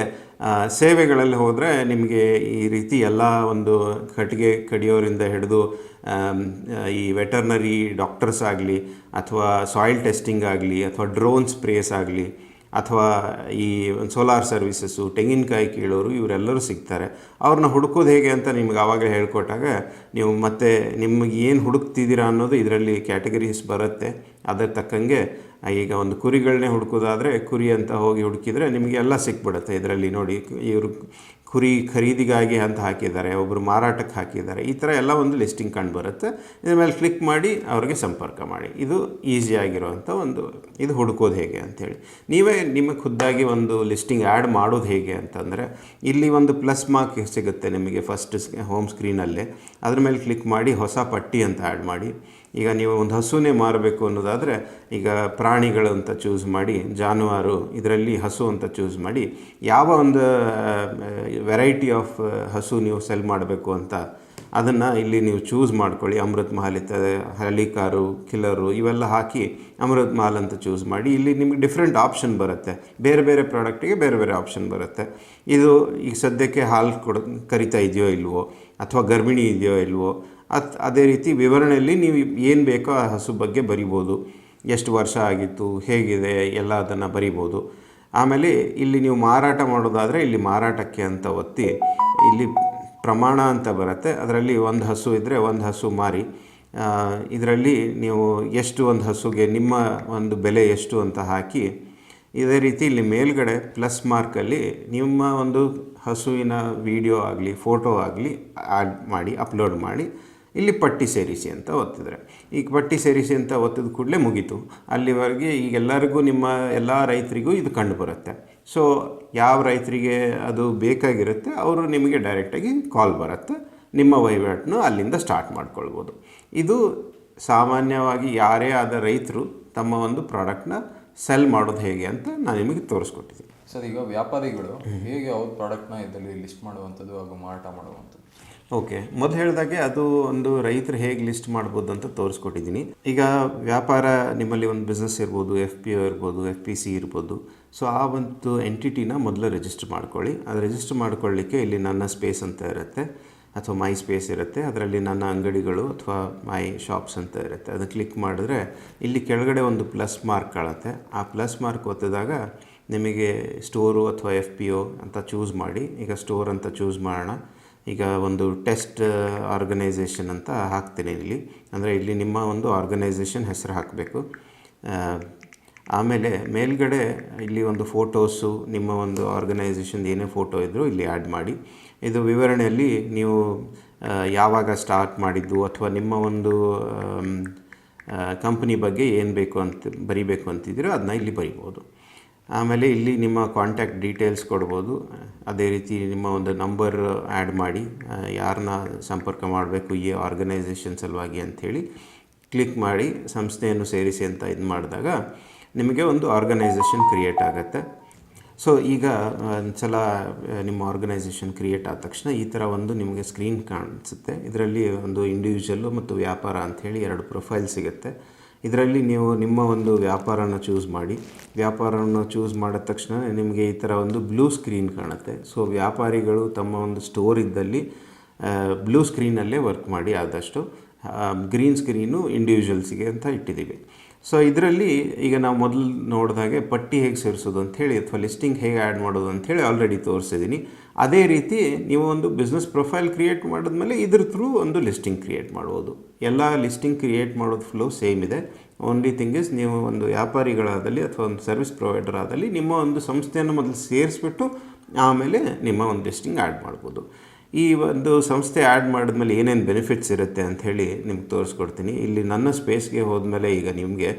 ಸೇವೆಗಳಲ್ಲಿ ಹೋದರೆ ನಿಮಗೆ ಈ ರೀತಿ ಎಲ್ಲ ಒಂದು ಕಟ್ಟಿಗೆ ಕಡಿಯೋರಿಂದ ಹಿಡಿದು ಈ ವೆಟರ್ನರಿ ಡಾಕ್ಟರ್ಸ್ ಆಗಲಿ ಅಥವಾ ಸಾಯಿಲ್ ಟೆಸ್ಟಿಂಗ್ ಆಗಲಿ ಅಥವಾ ಡ್ರೋನ್ ಸ್ಪ್ರೇಸ್ ಆಗಲಿ ಅಥವಾ ಈ ಸೋಲಾರ್ ಸರ್ವಿಸಸ್ಸು ತೆಂಗಿನಕಾಯಿ ಕೀಳೋರು ಇವರೆಲ್ಲರೂ ಸಿಗ್ತಾರೆ. ಅವ್ರನ್ನ ಹುಡುಕೋದು ಹೇಗೆ ಅಂತ ನಿಮ್ಗೆ ಆವಾಗಲೇ ಹೇಳ್ಕೊಟ್ಟಾಗ ನೀವು ಮತ್ತೆ ನಿಮಗೆ ಏನು ಹುಡುಕ್ತಿದ್ದೀರಾ ಅನ್ನೋದು ಇದರಲ್ಲಿ ಕ್ಯಾಟಗರೀಸ್ ಬರುತ್ತೆ. ಅದಕ್ಕೆ ತಕ್ಕಂಗೆ ಈಗ ಒಂದು ಕುರಿಗಳನ್ನೇ ಹುಡುಕೋದಾದರೆ ಕುರಿ ಅಂತ ಹೋಗಿ ಹುಡುಕಿದರೆ ನಿಮಗೆ ಎಲ್ಲ ಸಿಕ್ಬಿಡುತ್ತೆ ಇದರಲ್ಲಿ ನೋಡಿ. ಇವರು ಕುರಿ ಖರೀದಿಗಾಗಿ ಅಂತ ಹಾಕಿದ್ದಾರೆ ಒಬ್ಬರು ಮಾರಾಟಕ್ಕೆ ಹಾಕಿದ್ದಾರೆ, ಈ ಥರ ಎಲ್ಲ ಒಂದು ಲಿಸ್ಟಿಂಗ್ ಕಂಡು ಬರುತ್ತೆ. ಇದ್ರ ಮೇಲೆ ಕ್ಲಿಕ್ ಮಾಡಿ ಅವ್ರಿಗೆ ಸಂಪರ್ಕ ಮಾಡಿ. ಇದು ಈಸಿಯಾಗಿರುವಂಥ ಒಂದು, ಇದು ಹುಡುಕೋದು ಹೇಗೆ ಅಂಥೇಳಿ. ನೀವೇ ನಿಮ್ಮ ಖುದ್ದಾಗಿ ಒಂದು ಲಿಸ್ಟಿಂಗ್ ಆ್ಯಡ್ ಮಾಡೋದು ಹೇಗೆ ಅಂತಂದರೆ, ಇಲ್ಲಿ ಒಂದು ಪ್ಲಸ್ ಮಾರ್ಕ್ ಸಿಗುತ್ತೆ ನಿಮಗೆ ಫಸ್ಟ್ ಹೋಮ್ ಸ್ಕ್ರೀನಲ್ಲೇ. ಅದ್ರ ಮೇಲೆ ಕ್ಲಿಕ್ ಮಾಡಿ ಹೊಸ ಪಟ್ಟಿ ಅಂತ ಆ್ಯಡ್ ಮಾಡಿ. ಈಗ ನೀವು ಒಂದು ಹಸುವೇ ಮಾರಬೇಕು ಅನ್ನೋದಾದರೆ ಈಗ ಪ್ರಾಣಿಗಳು ಅಂತ ಚೂಸ್ ಮಾಡಿ, ಜಾನುವಾರು ಇದರಲ್ಲಿ ಹಸು ಅಂತ ಚೂಸ್ ಮಾಡಿ, ಯಾವ ಒಂದು ವೆರೈಟಿ ಆಫ್ ಹಸು ನೀವು ಸೆಲ್ ಮಾಡಬೇಕು ಅಂತ ಅದನ್ನು ಇಲ್ಲಿ ನೀವು ಚೂಸ್ ಮಾಡ್ಕೊಳ್ಳಿ. ಅಮೃತ್ ಮಹಲ್ ಇರ್ತದೆ ಹಲಿಕಾರು ಕಿಲ್ಲರು ಇವೆಲ್ಲ ಹಾಕಿ ಅಮೃತ್ ಮಹಲ್ ಅಂತ ಚೂಸ್ ಮಾಡಿ, ಇಲ್ಲಿ ನಿಮಗೆ ಡಿಫ್ರೆಂಟ್ ಆಪ್ಷನ್ ಬರುತ್ತೆ. ಬೇರೆ ಬೇರೆ ಪ್ರಾಡಕ್ಟಿಗೆ ಬೇರೆ ಬೇರೆ ಆಪ್ಷನ್ ಬರುತ್ತೆ. ಇದು ಈಗ ಸದ್ಯಕ್ಕೆ ಹಾಲು ಕೊಡ, ಕರಿತಾ ಇದೆಯೋ ಇಲ್ವೋ, ಅಥವಾ ಗರ್ಭಿಣಿ ಇದೆಯೋ ಇಲ್ವೋ ಅತ್ ಅದೇ ರೀತಿ ವಿವರಣೆಯಲ್ಲಿ ನೀವು ಏನು ಬೇಕೋ ಆ ಹಸು ಬಗ್ಗೆ ಬರಿಬೋದು. ಎಷ್ಟು ವರ್ಷ ಆಗಿತ್ತು, ಹೇಗಿದೆ, ಎಲ್ಲ ಅದನ್ನು ಬರಿಬೋದು. ಆಮೇಲೆ ಇಲ್ಲಿ ನೀವು ಮಾರಾಟ ಮಾಡೋದಾದರೆ ಇಲ್ಲಿ ಮಾರಾಟಕ್ಕೆ ಅಂತ ಒತ್ತಿ, ಇಲ್ಲಿ ಪ್ರಮಾಣ ಅಂತ ಬರುತ್ತೆ. ಅದರಲ್ಲಿ ಒಂದು ಹಸು ಇದ್ದರೆ ಒಂದು ಹಸು ಮಾರಿ. ಇದರಲ್ಲಿ ನೀವು ಎಷ್ಟು ಒಂದು ಹಸುಗೆ, ನಿಮ್ಮ ಒಂದು ಬೆಲೆ ಎಷ್ಟು ಅಂತ ಹಾಕಿ, ಇದೇ ರೀತಿ ಇಲ್ಲಿ ಮೇಲ್ಗಡೆ ಪ್ಲಸ್ ಮಾರ್ಕಲ್ಲಿ ನಿಮ್ಮ ಒಂದು ಹಸುವಿನ ವಿಡಿಯೋ ಆಗಲಿ, ಫೋಟೋ ಆಗಲಿ ಆ್ಯಡ್ ಮಾಡಿ, ಅಪ್ಲೋಡ್ ಮಾಡಿ. ಇಲ್ಲಿ ಪಟ್ಟಿ ಸೇರಿಸಿ ಅಂತ ಒತ್ತಿದ್ರೆ ಈಗ ಪಟ್ಟಿ ಸೇರಿಸಿ ಅಂತ ಒತ್ತಿದ ಕೂಡಲೇ ಮುಗೀತು. ಅಲ್ಲಿವರೆಗೆ ಈಗ ಎಲ್ಲರಿಗೂ ನಿಮ್ಮ ಎಲ್ಲ ರೈತರಿಗೂ ಇದು ಕಂಡು ಬರುತ್ತೆ. ಸೊ ಯಾವ ರೈತರಿಗೆ ಅದು ಬೇಕಾಗಿರುತ್ತೆ, ಅವರು ನಿಮಗೆ ಡೈರೆಕ್ಟಾಗಿ ಕಾಲ್ ಬರುತ್ತೆ. ನಿಮ್ಮ ವಹಿವಾಟನ್ನು ಅಲ್ಲಿಂದ ಸ್ಟಾರ್ಟ್ ಮಾಡ್ಕೊಳ್ಬೋದು. ಇದು ಸಾಮಾನ್ಯವಾಗಿ ಯಾರೇ ಆದ ರೈತರು ತಮ್ಮ ಒಂದು ಪ್ರಾಡಕ್ಟ್ನ ಸೆಲ್ ಮಾಡೋದು ಹೇಗೆ ಅಂತ ನಾನು ನಿಮಗೆ ತೋರಿಸ್ಕೊಟ್ಟಿದ್ದೀನಿ. ಸರ್, ಈಗ ವ್ಯಾಪಾರಿಗಳು ಹೇಗೆ ಅವ್ರ ಪ್ರಾಡಕ್ಟ್ನ ಇದರಲ್ಲಿ ಲಿಸ್ಟ್ ಮಾಡುವಂಥದ್ದು ಹಾಗೂ ಮಾರಾಟ ಮಾಡುವಂಥದ್ದು? ಓಕೆ. ಮೊದಲು ಹೇಳಿದಾಗೆ ಅದು ಒಂದು ರೈತರು ಹೇಗೆ ಲಿಸ್ಟ್ ಮಾಡ್ಬೋದು ಅಂತ ತೋರಿಸ್ಕೊಟ್ಟಿದ್ದೀನಿ. ಈಗ ವ್ಯಾಪಾರ ನಿಮ್ಮಲ್ಲಿ ಒಂದು ಬಿಸ್ನೆಸ್ ಇರ್ಬೋದು ಎಫ್ ಪಿ ಒ ಇರ್ಬೋದು ಎಫ್ ಪಿ ಸಿ ಇರ್ಬೋದು. ಸೊ ಆ ಒಂದು ಎಂಟಿಟಿನ ಮೊದಲು ರಿಜಿಸ್ಟರ್ ಮಾಡ್ಕೊಳ್ಳಿ. ಅದು ರಿಜಿಸ್ಟರ್ ಮಾಡ್ಕೊಳ್ಳಿಕ್ಕೆ ಇಲ್ಲಿ ನನ್ನ ಸ್ಪೇಸ್ ಅಂತ ಇರುತ್ತೆ. ಅಥವಾ ಮೈ ಸ್ಪೇಸ್ ಇರುತ್ತೆ. ಅದರಲ್ಲಿ ನನ್ನ ಅಂಗಡಿಗಳು ಅಥವಾ ಮೈ ಶಾಪ್ಸ್ ಅಂತ ಇರುತ್ತೆ. ಅದನ್ನು ಕ್ಲಿಕ್ ಮಾಡಿದ್ರೆ ಇಲ್ಲಿ ಕೆಳಗಡೆ ಒಂದು ಪ್ಲಸ್ ಮಾರ್ಕ್ ಕಾಣುತ್ತೆ. ಆ ಪ್ಲಸ್ ಮಾರ್ಕ್ ಒತ್ತಿದಾಗ ನಿಮಗೆ ಸ್ಟೋರು ಅಥವಾ ಎಫ್ ಪಿ ಒ ಅಂತ ಚೂಸ್ ಮಾಡಿ. ಈಗ ಸ್ಟೋರ್ ಅಂತ ಚೂಸ್ ಮಾಡೋಣ. ಈಗ ಒಂದು ಟೆಸ್ಟ್ ಆರ್ಗನೈಸೇಷನ್ ಅಂತ ಹಾಕ್ತೀನಿ ಇಲ್ಲಿ. ಅಂದರೆ ಇಲ್ಲಿ ನಿಮ್ಮ ಒಂದು ಆರ್ಗನೈಸೇಷನ್ ಹೆಸರು ಹಾಕಬೇಕು. ಆಮೇಲೆ ಮೇಲ್ಗಡೆ ಇಲ್ಲಿ ಒಂದು ಫೋಟೋಸು, ನಿಮ್ಮ ಒಂದು ಆರ್ಗನೈಸೇಷನ್ ಏನೇ ಫೋಟೋ ಇದ್ದರೂ ಇಲ್ಲಿ ಆ್ಯಡ್ ಮಾಡಿ. ಇದು ವಿವರಣೆಯಲ್ಲಿ ನೀವು ಯಾವಾಗ ಸ್ಟಾರ್ಟ್ ಮಾಡಿದ್ದು ಅಥವಾ ನಿಮ್ಮ ಒಂದು ಕಂಪ್ನಿ ಬಗ್ಗೆ ಏನು ಬೇಕು ಅಂತ ಬರಿಬೇಕು ಅಂತಿದ್ದೀರೋ ಅದನ್ನ ಇಲ್ಲಿ ಬರಿಬೋದು. ಆಮೇಲೆ ಇಲ್ಲಿ ನಿಮ್ಮ ಕಾಂಟ್ಯಾಕ್ಟ್ ಡೀಟೇಲ್ಸ್ ಕೊಡ್ಬೋದು. ಅದೇ ರೀತಿ ನಿಮ್ಮ ಒಂದು ನಂಬರ್ ಆ್ಯಡ್ ಮಾಡಿ ಯಾರನ್ನ ಸಂಪರ್ಕ ಮಾಡಬೇಕು, ಈ ಆರ್ಗನೈಸೇಷನ್ ಸಲುವಾಗಿ ಅಂಥೇಳಿ ಕ್ಲಿಕ್ ಮಾಡಿ, ಸಂಸ್ಥೆಯನ್ನು ಸೇರಿಸಿ ಅಂತ ಇದು ಮಾಡಿದಾಗ ನಿಮಗೆ ಒಂದು ಆರ್ಗನೈಸೇಷನ್ ಕ್ರಿಯೇಟ್ ಆಗುತ್ತೆ. ಸೊ ಈಗ ಒಂದ್ಸಲ ಸಲ ನಿಮ್ಮ ಆರ್ಗನೈಸೇಷನ್ ಕ್ರಿಯೇಟ್ ಆದ ತಕ್ಷಣ ಈ ಥರ ಒಂದು ನಿಮಗೆ ಸ್ಕ್ರೀನ್ ಕಾಣಿಸುತ್ತೆ. ಇದರಲ್ಲಿ ಒಂದು ಇಂಡಿವಿಜುವಲ್ಲು ಮತ್ತು ವ್ಯಾಪಾರ ಅಂಥೇಳಿ ಎರಡು ಪ್ರೊಫೈಲ್ ಸಿಗುತ್ತೆ. ಇದರಲ್ಲಿ ನೀವು ನಿಮ್ಮ ಒಂದು ವ್ಯಾಪಾರನ ಚೂಸ್ ಮಾಡಿ. ವ್ಯಾಪಾರವನ್ನು ಚೂಸ್ ಮಾಡಿದ ತಕ್ಷಣ ನಿಮಗೆ ಈ ಥರ ಒಂದು ಬ್ಲೂ ಸ್ಕ್ರೀನ್ ಕಾಣುತ್ತೆ. ಸೊ ವ್ಯಾಪಾರಿಗಳು ತಮ್ಮ ಒಂದು ಸ್ಟೋರ್ ಇದ್ದಲ್ಲಿ ಬ್ಲೂ ಸ್ಕ್ರೀನಲ್ಲೇ ವರ್ಕ್ ಮಾಡಿ ಆದಷ್ಟು ಗ್ರೀನ್ ಸ್ಕ್ರೀನು ಇಂಡಿವಿಜುವಲ್ಸಿಗೆ ಅಂತ ಇಟ್ಟಿದ್ದೀವಿ. ಸೊ ಇದರಲ್ಲಿ ಈಗ ನಾವು ಮೊದಲು ನೋಡಿದಾಗೆ ಪಟ್ಟಿ ಹೇಗೆ ಸೇರಿಸೋದು ಅಂಥೇಳಿ ಅಥವಾ ಲಿಸ್ಟಿಂಗ್ ಹೇಗೆ ಆ್ಯಡ್ ಮಾಡೋದು ಅಂಥೇಳಿ ಆಲ್ರೆಡಿ ತೋರಿಸಿದ್ದೀನಿ. ಅದೇ ರೀತಿ ನೀವು ಒಂದು ಬಿಸ್ನೆಸ್ ಪ್ರೊಫೈಲ್ ಕ್ರಿಯೇಟ್ ಮಾಡಿದ್ಮೇಲೆ ಇದ್ರ ಥ್ರೂ ಒಂದು ಲಿಸ್ಟಿಂಗ್ ಕ್ರಿಯೇಟ್ ಮಾಡ್ಬೋದು. ಎಲ್ಲ ಲಿಸ್ಟಿಂಗ್ ಕ್ರಿಯೇಟ್ ಮಾಡೋದು ಫ್ಲೋ ಸೇಮ್ ಇದೆ. ಓನ್ಲಿ ಥಿಂಗ್ ಇಸ್ ನೀವು ಒಂದು ವ್ಯಾಪಾರಿಗಳಾದಲ್ಲಿ ಅಥವಾ ಒಂದು ಸರ್ವಿಸ್ ಪ್ರೊವೈಡರ್ ಆದಲ್ಲಿ ನಿಮ್ಮ ಒಂದು ಸಂಸ್ಥೆಯನ್ನು ಮೊದಲು ಸೇರಿಸ್ಬಿಟ್ಟು ಆಮೇಲೆ ನಿಮ್ಮ ಒಂದು ಲಿಸ್ಟಿಂಗ್ ಆ್ಯಡ್ ಮಾಡ್ಬೋದು. ಈ ಒಂದು ಸಂಸ್ಥೆ ಆ್ಯಡ್ ಮಾಡಿದ್ಮೇಲೆ ಏನೇನು ಬೆನಿಫಿಟ್ಸ್ ಇರುತ್ತೆ ಅಂಥೇಳಿ ನಿಮ್ಗೆ ತೋರಿಸ್ಕೊಡ್ತೀನಿ. ಇಲ್ಲಿ ನನ್ನ ಸ್ಪೇಸ್ಗೆ ಹೋದ್ಮೇಲೆ ಈಗ ನಿಮಗೆ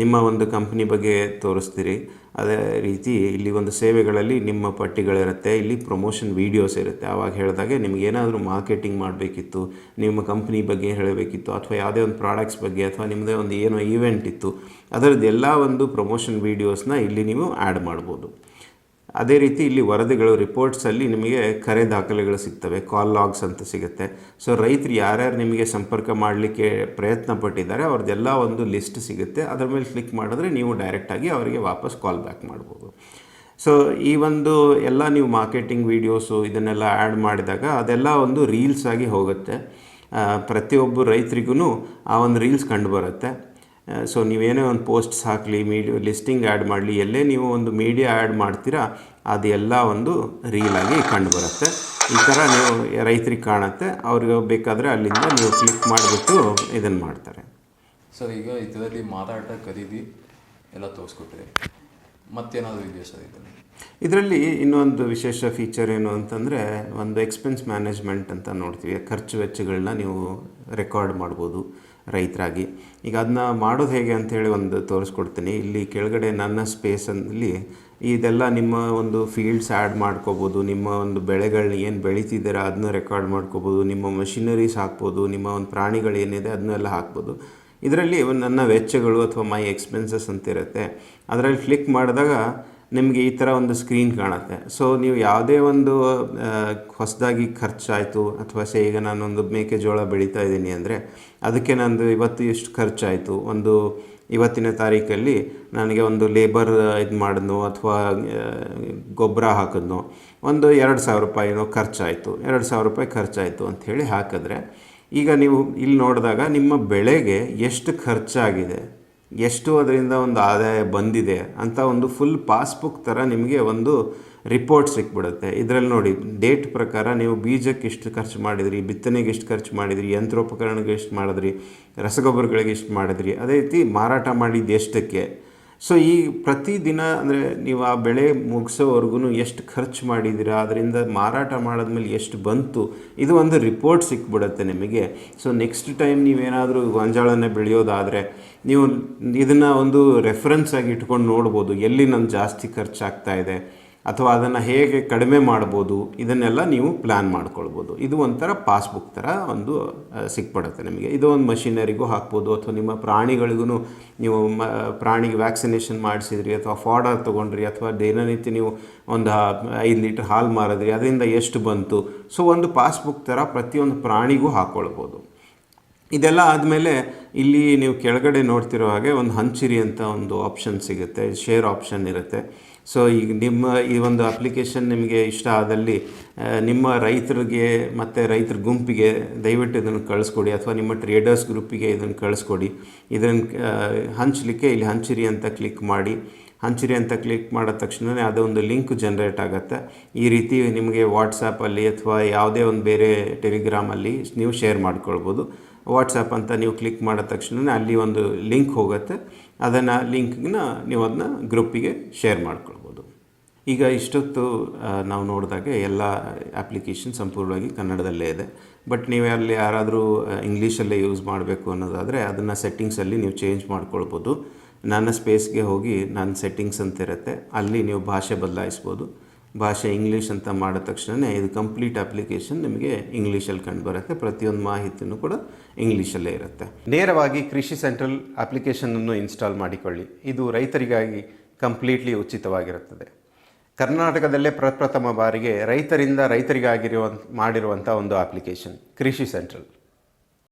ನಿಮ್ಮ ಒಂದು ಕಂಪ್ನಿ ಬಗ್ಗೆ ತೋರಿಸ್ತೀರಿ. ಅದೇ ರೀತಿ ಇಲ್ಲಿ ಒಂದು ಸೇವೆಗಳಲ್ಲಿ ನಿಮ್ಮ ಪಟ್ಟಿಗಳಿರುತ್ತೆ, ಇಲ್ಲಿ ಪ್ರಮೋಷನ್ ವೀಡಿಯೋಸ್ ಇರುತ್ತೆ. ಆವಾಗ ಹೇಳಿದಾಗೆ ನಿಮ್ಗೆ ಏನಾದರೂ ಮಾರ್ಕೆಟಿಂಗ್ ಮಾಡಬೇಕಿತ್ತು, ನಿಮ್ಮ ಕಂಪ್ನಿ ಬಗ್ಗೆ ಹೇಳಬೇಕಿತ್ತು, ಅಥವಾ ಯಾವುದೇ ಒಂದು ಪ್ರಾಡಕ್ಟ್ಸ್ ಬಗ್ಗೆ, ಅಥವಾ ನಿಮ್ಮದೇ ಒಂದು ಏನೋ ಈವೆಂಟ್ ಇತ್ತು ಅದರದ್ದು ಎಲ್ಲ ಒಂದು ಪ್ರಮೋಷನ್ ವೀಡಿಯೋಸ್ನ ಇಲ್ಲಿ ನೀವು ಆ್ಯಡ್ ಮಾಡ್ಬೋದು. ಅದೇ ರೀತಿ ಇಲ್ಲಿ ವರದಿಗಳು ರಿಪೋರ್ಟ್ಸಲ್ಲಿ ನಿಮಗೆ ಕರೆ ದಾಖಲೆಗಳು ಸಿಗ್ತವೆ ಕಾಲ್ ಲಾಗ್ಸ್ ಅಂತ ಸಿಗುತ್ತೆ. ಸೊ ರೈತರು ಯಾರ್ಯಾರು ನಿಮಗೆ ಸಂಪರ್ಕ ಮಾಡಲಿಕ್ಕೆ ಪ್ರಯತ್ನ ಪಟ್ಟಿದ್ದಾರೆ, ಅವ್ರದ್ದೆಲ್ಲ ಒಂದು ಲಿಸ್ಟ್ ಸಿಗುತ್ತೆ. ಅದರ ಮೇಲೆ ಕ್ಲಿಕ್ ಮಾಡಿದ್ರೆ ನೀವು ಡೈರೆಕ್ಟಾಗಿ ಅವರಿಗೆ ವಾಪಸ್ ಕಾಲ್ ಬ್ಯಾಕ್ ಮಾಡ್ಬೋದು. ಸೊ ಈ ಒಂದು ಎಲ್ಲ ನೀವು ಮಾರ್ಕೆಟಿಂಗ್ ವೀಡಿಯೋಸು ಇದನ್ನೆಲ್ಲ ಆ್ಯಡ್ ಮಾಡಿದಾಗ ಅದೆಲ್ಲ ಒಂದು ರೀಲ್ಸ್ ಆಗಿ ಹೋಗುತ್ತೆ. ಪ್ರತಿಯೊಬ್ಬ ರೈತರಿಗೂ ಆ ಒಂದು ರೀಲ್ಸ್ ಕಂಡು ಬರುತ್ತೆ. ಸೊ ನೀವೇನೇ ಒಂದು ಪೋಸ್ಟ್ಸ್ ಹಾಕಲಿ ಮೀಡಿಯಾ ಲಿಸ್ಟಿಂಗ್ ಆ್ಯಡ್ ಮಾಡಲಿ ಎಲ್ಲೇ ನೀವು ಒಂದು ಮೀಡಿಯಾ ಆ್ಯಡ್ ಮಾಡ್ತೀರಾ ಅದೆಲ್ಲ ಒಂದು ರೀಲಾಗಿ ಕಂಡು ಬರುತ್ತೆ ಈ ಥರ ನೀವು ರೈತರಿಗೆ ಕಾಣುತ್ತೆ ಅವ್ರಿಗೆ ಬೇಕಾದರೆ ಅಲ್ಲಿಂದ ನೀವು ಕ್ಲಿಕ್ ಮಾಡಿಬಿಟ್ಟು ಇದನ್ನು ಮಾಡ್ತಾರೆ. ಸರ್ ಈಗ ಇದರಲ್ಲಿ ಮಾರಾಟ ಖರೀದಿ ಎಲ್ಲ ತೋರಿಸ್ಕೊಟ್ಟಿದೆ ಮತ್ತೇನಾದರೂ ಇದೆಯಾ ಸರ್ ಇದರಲ್ಲಿ? ಇದರಲ್ಲಿ ಇನ್ನೊಂದು ವಿಶೇಷ ಫೀಚರ್ ಏನು ಅಂತಂದರೆ ಒಂದು ಎಕ್ಸ್ಪೆನ್ಸ್ ಮ್ಯಾನೇಜ್ಮೆಂಟ್ ಅಂತ ನೋಡ್ತೀವಿ ಖರ್ಚು ವೆಚ್ಚಗಳನ್ನ ನೀವು ರೆಕಾರ್ಡ್ ಮಾಡ್ಬೋದು. ರೈತರಾಗಿ. ಈಗ ಅದನ್ನ ಮಾಡೋದು ಹೇಗೆ ಅಂತೇಳಿ ಒಂದು ತೋರಿಸ್ಕೊಡ್ತೀನಿ. ಇಲ್ಲಿ ಕೆಳಗಡೆ ನನ್ನ ಸ್ಪೇಸಲ್ಲಿ ಇದೆಲ್ಲ ನಿಮ್ಮ ಒಂದು ಫೀಲ್ಡ್ಸ್ ಆ್ಯಡ್ ಮಾಡ್ಕೋಬೋದು, ನಿಮ್ಮ ಒಂದು ಬೆಳೆಗಳನ್ನ ಏನು ಬೆಳೀತಿದ್ದೀರಾ ಅದನ್ನ ರೆಕಾರ್ಡ್ ಮಾಡ್ಕೋಬೋದು, ನಿಮ್ಮ ಮಷಿನರೀಸ್ ಹಾಕ್ಬೋದು, ನಿಮ್ಮ ಒಂದು ಪ್ರಾಣಿಗಳು ಏನಿದೆ ಅದನ್ನೆಲ್ಲ ಹಾಕ್ಬೋದು. ಇದರಲ್ಲಿ ನನ್ನ ವೆಚ್ಚಗಳು ಅಥವಾ ಮೈ ಎಕ್ಸ್ಪೆನ್ಸಸ್ ಅಂತ ಇರುತ್ತೆ ಅದರಲ್ಲಿ ಕ್ಲಿಕ್ ಮಾಡಿದಾಗ ನಿಮಗೆ ಈ ಥರ ಒಂದು ಸ್ಕ್ರೀನ್ ಕಾಣುತ್ತೆ. ಸೊ ನೀವು ಯಾವುದೇ ಒಂದು ಹೊಸದಾಗಿ ಖರ್ಚಾಯಿತು, ಅಥವಾ ಸೇ, ಈಗ ನಾನೊಂದು ಮೆಕ್ಕೆಜೋಳ ಬೆಳೀತಾ ಇದ್ದೀನಿ ಅಂದರೆ, ಅದಕ್ಕೆ ನಂದು ಇವತ್ತು ಎಷ್ಟು ಖರ್ಚಾಯಿತು. ಒಂದು ಇವತ್ತಿನ ತಾರೀಕಲ್ಲಿ ನನಗೆ ಒಂದು ಲೇಬರ್ ಇದು ಮಾಡಿದ್ನೋ, ಅಥವಾ ಗೊಬ್ಬರ ಹಾಕಿದ್ನೋ, ಒಂದು ಎರಡು ಸಾವಿರ ರೂಪಾಯಿನೋ ಖರ್ಚಾಯಿತು. ಎರಡು ಸಾವಿರ ರೂಪಾಯಿ ಖರ್ಚಾಯಿತು ಅಂಥೇಳಿ ಹಾಕಿದ್ರೆ, ಈಗ ನೀವು ಇಲ್ಲಿ ನೋಡಿದಾಗ ನಿಮ್ಮ ಬೆಳೆಗೆ ಎಷ್ಟು ಖರ್ಚಾಗಿದೆ? ಎಷ್ಟು ಅದರಿಂದ ಒಂದು ಆದಾಯ ಬಂದಿದೆ ಅಂತ ಒಂದು ಫುಲ್ ಪಾಸ್ಬುಕ್ ಥರ ನಿಮಗೆ ಒಂದು ರಿಪೋರ್ಟ್ ಸಿಕ್ಬಿಡುತ್ತೆ. ಇದರಲ್ಲಿ ನೋಡಿ ಡೇಟ್ ಪ್ರಕಾರ ನೀವು ಬೀಜಕ್ಕೆ ಎಷ್ಟು ಖರ್ಚು ಮಾಡಿದ್ರಿ, ಬಿತ್ತನೆಗೆ ಎಷ್ಟು ಖರ್ಚು ಮಾಡಿದ್ರಿ, ಯಂತ್ರೋಪಕರಣಕ್ಕೆ ಎಷ್ಟು ಮಾಡಿದ್ರಿ, ರಸಗೊಬ್ಬರಗಳಿಗೆ ಎಷ್ಟು ಮಾಡಿದ್ರಿ, ಅದೇ ರೀತಿ ಮಾರಾಟ ಮಾಡಿದ್ದು ಎಷ್ಟಕ್ಕೆ? ಸೊ ಈ ಪ್ರತಿದಿನ ಅಂದರೆ ನೀವು ಆ ಬೆಳೆ ಮುಗಿಸೋವರೆಗೂ ಎಷ್ಟು ಖರ್ಚು ಮಾಡಿದ್ದೀರಾ, ಅದರಿಂದ ಮಾರಾಟ ಮಾಡಿದ್ಮೇಲೆ ಎಷ್ಟು ಬಂತು, ಇದು ಒಂದು ರಿಪೋರ್ಟ್ ಸಿಕ್ಬಿಡುತ್ತೆ ನಿಮಗೆ. ಸೊ ನೆಕ್ಸ್ಟ್ ಟೈಮ್ ನೀವೇನಾದರೂ ಗೊಂಜಾಳನ ಬೆಳೆಯೋದಾದರೆ ನೀವು ಇದನ್ನು ಒಂದು ರೆಫರೆನ್ಸ್ ಆಗಿ ಇಟ್ಕೊಂಡು ನೋಡ್ಬೋದು. ಎಲ್ಲಿ ನನ್ನ ಜಾಸ್ತಿ ಖರ್ಚಾಗ್ತಾ ಇದೆ? ಅಥವಾ ಅದನ್ನು ಹೇಗೆ ಕಡಿಮೆ ಮಾಡ್ಬೋದು? ಇದನ್ನೆಲ್ಲ ನೀವು ಪ್ಲ್ಯಾನ್ ಮಾಡ್ಕೊಳ್ಬೋದು. ಇದು ಒಂಥರ ಪಾಸ್ಬುಕ್ ಥರ ಒಂದು ಸಿಕ್ಬಿಡುತ್ತೆ ನಿಮಗೆ. ಇದು ಒಂದು ಮಷಿನರಿಗೂ ಹಾಕ್ಬೋದು. ಅಥವಾ ನಿಮ್ಮ ಪ್ರಾಣಿಗಳಿಗೂ ನೀವು ಮ, ಪ್ರಾಣಿಗೆ ವ್ಯಾಕ್ಸಿನೇಷನ್ ಮಾಡಿಸಿದ್ರಿ, ಅಥವಾ ಫಾಡರ್ ತೊಗೊಂಡ್ರಿ, ಅಥವಾ ದಿನನಿತ್ಯ ನೀವು ಒಂದು ಐದು ಲೀಟ್ರ್ ಹಾಲು ಮಾರಿದ್ರಿ, ಅದರಿಂದ ಎಷ್ಟು ಬಂತು? ಸೊ ಒಂದು ಪಾಸ್ಬುಕ್ ಥರ ಪ್ರತಿಯೊಂದು ಪ್ರಾಣಿಗೂ ಹಾಕ್ಕೊಳ್ಬೋದು ಇದೆಲ್ಲ ಆದಮೇಲೆ ಇಲ್ಲಿ ನೀವು ಕೆಳಗಡೆ ನೋಡ್ತಿರೋ ಹಾಗೆ ಒಂದು ಹಂಚಿರಿ ಅಂತ ಒಂದು ಆಪ್ಷನ್ ಸಿಗುತ್ತೆ ಶೇರ್ ಆಪ್ಷನ್ ಇರುತ್ತೆ. ಸೊ ಈಗ ನಿಮ್ಮ ಈ ಒಂದು ಅಪ್ಲಿಕೇಶನ್ ನಿಮಗೆ ಇಷ್ಟ ಆದಲ್ಲಿ ನಿಮ್ಮ ರೈತರಿಗೆ ಮತ್ತು ರೈತರ ಗುಂಪಿಗೆ ದಯವಿಟ್ಟು ಇದನ್ನು ಕಳಿಸ್ಕೊಡಿ ಅಥವಾ ನಿಮ್ಮ ಟ್ರೇಡರ್ಸ್ ಗ್ರೂಪಿಗೆ ಇದನ್ನು ಕಳಿಸ್ಕೊಡಿ. ಇದನ್ನು ಹಂಚಲಿಕ್ಕೆ ಇಲ್ಲಿ ಹಂಚಿರಿ ಅಂತ ಕ್ಲಿಕ್ ಮಾಡಿ. ಹಂಚಿರಿ ಅಂತ ಕ್ಲಿಕ್ ಮಾಡಿದ ತಕ್ಷಣವೇ ಅದೊಂದು ಲಿಂಕ್ ಜನ್ರೇಟ್ ಆಗುತ್ತೆ. ಈ ರೀತಿ ನಿಮಗೆ ವಾಟ್ಸಪ್ಪಲ್ಲಿ ಅಥವಾ ಯಾವುದೇ ಒಂದು ಬೇರೆ ಟೆಲಿಗ್ರಾಮಲ್ಲಿ ನೀವು ಶೇರ್ ಮಾಡ್ಕೊಳ್ಬೋದು. ವಾಟ್ಸಪ್ ಅಂತ ನೀವು ಕ್ಲಿಕ್ ಮಾಡಿದ ತಕ್ಷಣ ಅಲ್ಲಿ ಒಂದು ಲಿಂಕ್ ಹೋಗುತ್ತೆ. ಅದನ್ನು ಲಿಂಕ್ನ ನೀವು ಅದನ್ನ ಗ್ರೂಪಿಗೆ ಶೇರ್ ಮಾಡ್ಕೊಳ್ಬೋದು. ಈಗ ಇಷ್ಟೊತ್ತು ನಾವು ನೋಡಿದಾಗ ಎಲ್ಲ ಅಪ್ಲಿಕೇಶನ್ ಸಂಪೂರ್ಣವಾಗಿ ಕನ್ನಡದಲ್ಲೇ ಇದೆ. ಬಟ್ ನೀವು ಅಲ್ಲಿ ಯಾರಾದರೂ ಇಂಗ್ಲೀಷಲ್ಲೇ ಯೂಸ್ ಮಾಡಬೇಕು ಅನ್ನೋದಾದರೆ ಅದನ್ನು ಸೆಟ್ಟಿಂಗ್ಸಲ್ಲಿ ನೀವು ಚೇಂಜ್ ಮಾಡ್ಕೊಳ್ಬೋದು. ನನ್ನ ಸ್ಪೇಸ್ಗೆ ಹೋಗಿ ನನ್ನ ಸೆಟ್ಟಿಂಗ್ಸ್ ಅಂತ ಇರುತ್ತೆ ಅಲ್ಲಿ ನೀವು ಭಾಷೆ ಬದಲಾಯಿಸ್ಬೋದು. ಭಾಷೆ ಇಂಗ್ಲೀಷ್ ಅಂತ ಮಾಡಿದ ತಕ್ಷಣವೇ ಇದು ಕಂಪ್ಲೀಟ್ ಅಪ್ಲಿಕೇಶನ್ ನಿಮಗೆ ಇಂಗ್ಲೀಷಲ್ಲಿ ಕಂಡು ಬರುತ್ತೆ. ಪ್ರತಿಯೊಂದು ಮಾಹಿತಿನೂ ಕೂಡ ಇಂಗ್ಲೀಷಲ್ಲೇ ಇರುತ್ತೆ. ನೇರವಾಗಿ ಕೃಷಿ ಸೆಂಟ್ರಲ್ ಅಪ್ಲಿಕೇಶನನ್ನು ಇನ್ಸ್ಟಾಲ್ ಮಾಡಿಕೊಳ್ಳಿ. ಇದು ರೈತರಿಗಾಗಿ ಕಂಪ್ಲೀಟ್ಲಿ ಉಚಿತವಾಗಿರುತ್ತದೆ. ಕರ್ನಾಟಕದಲ್ಲೇ ಪ್ರಪ್ರಥಮ ಬಾರಿಗೆ ರೈತರಿಂದ ರೈತರಿಗಾಗಿರುವ ಮಾಡಿರುವಂಥ ಒಂದು ಅಪ್ಲಿಕೇಶನ್ ಕೃಷಿ ಸೆಂಟ್ರಲ್.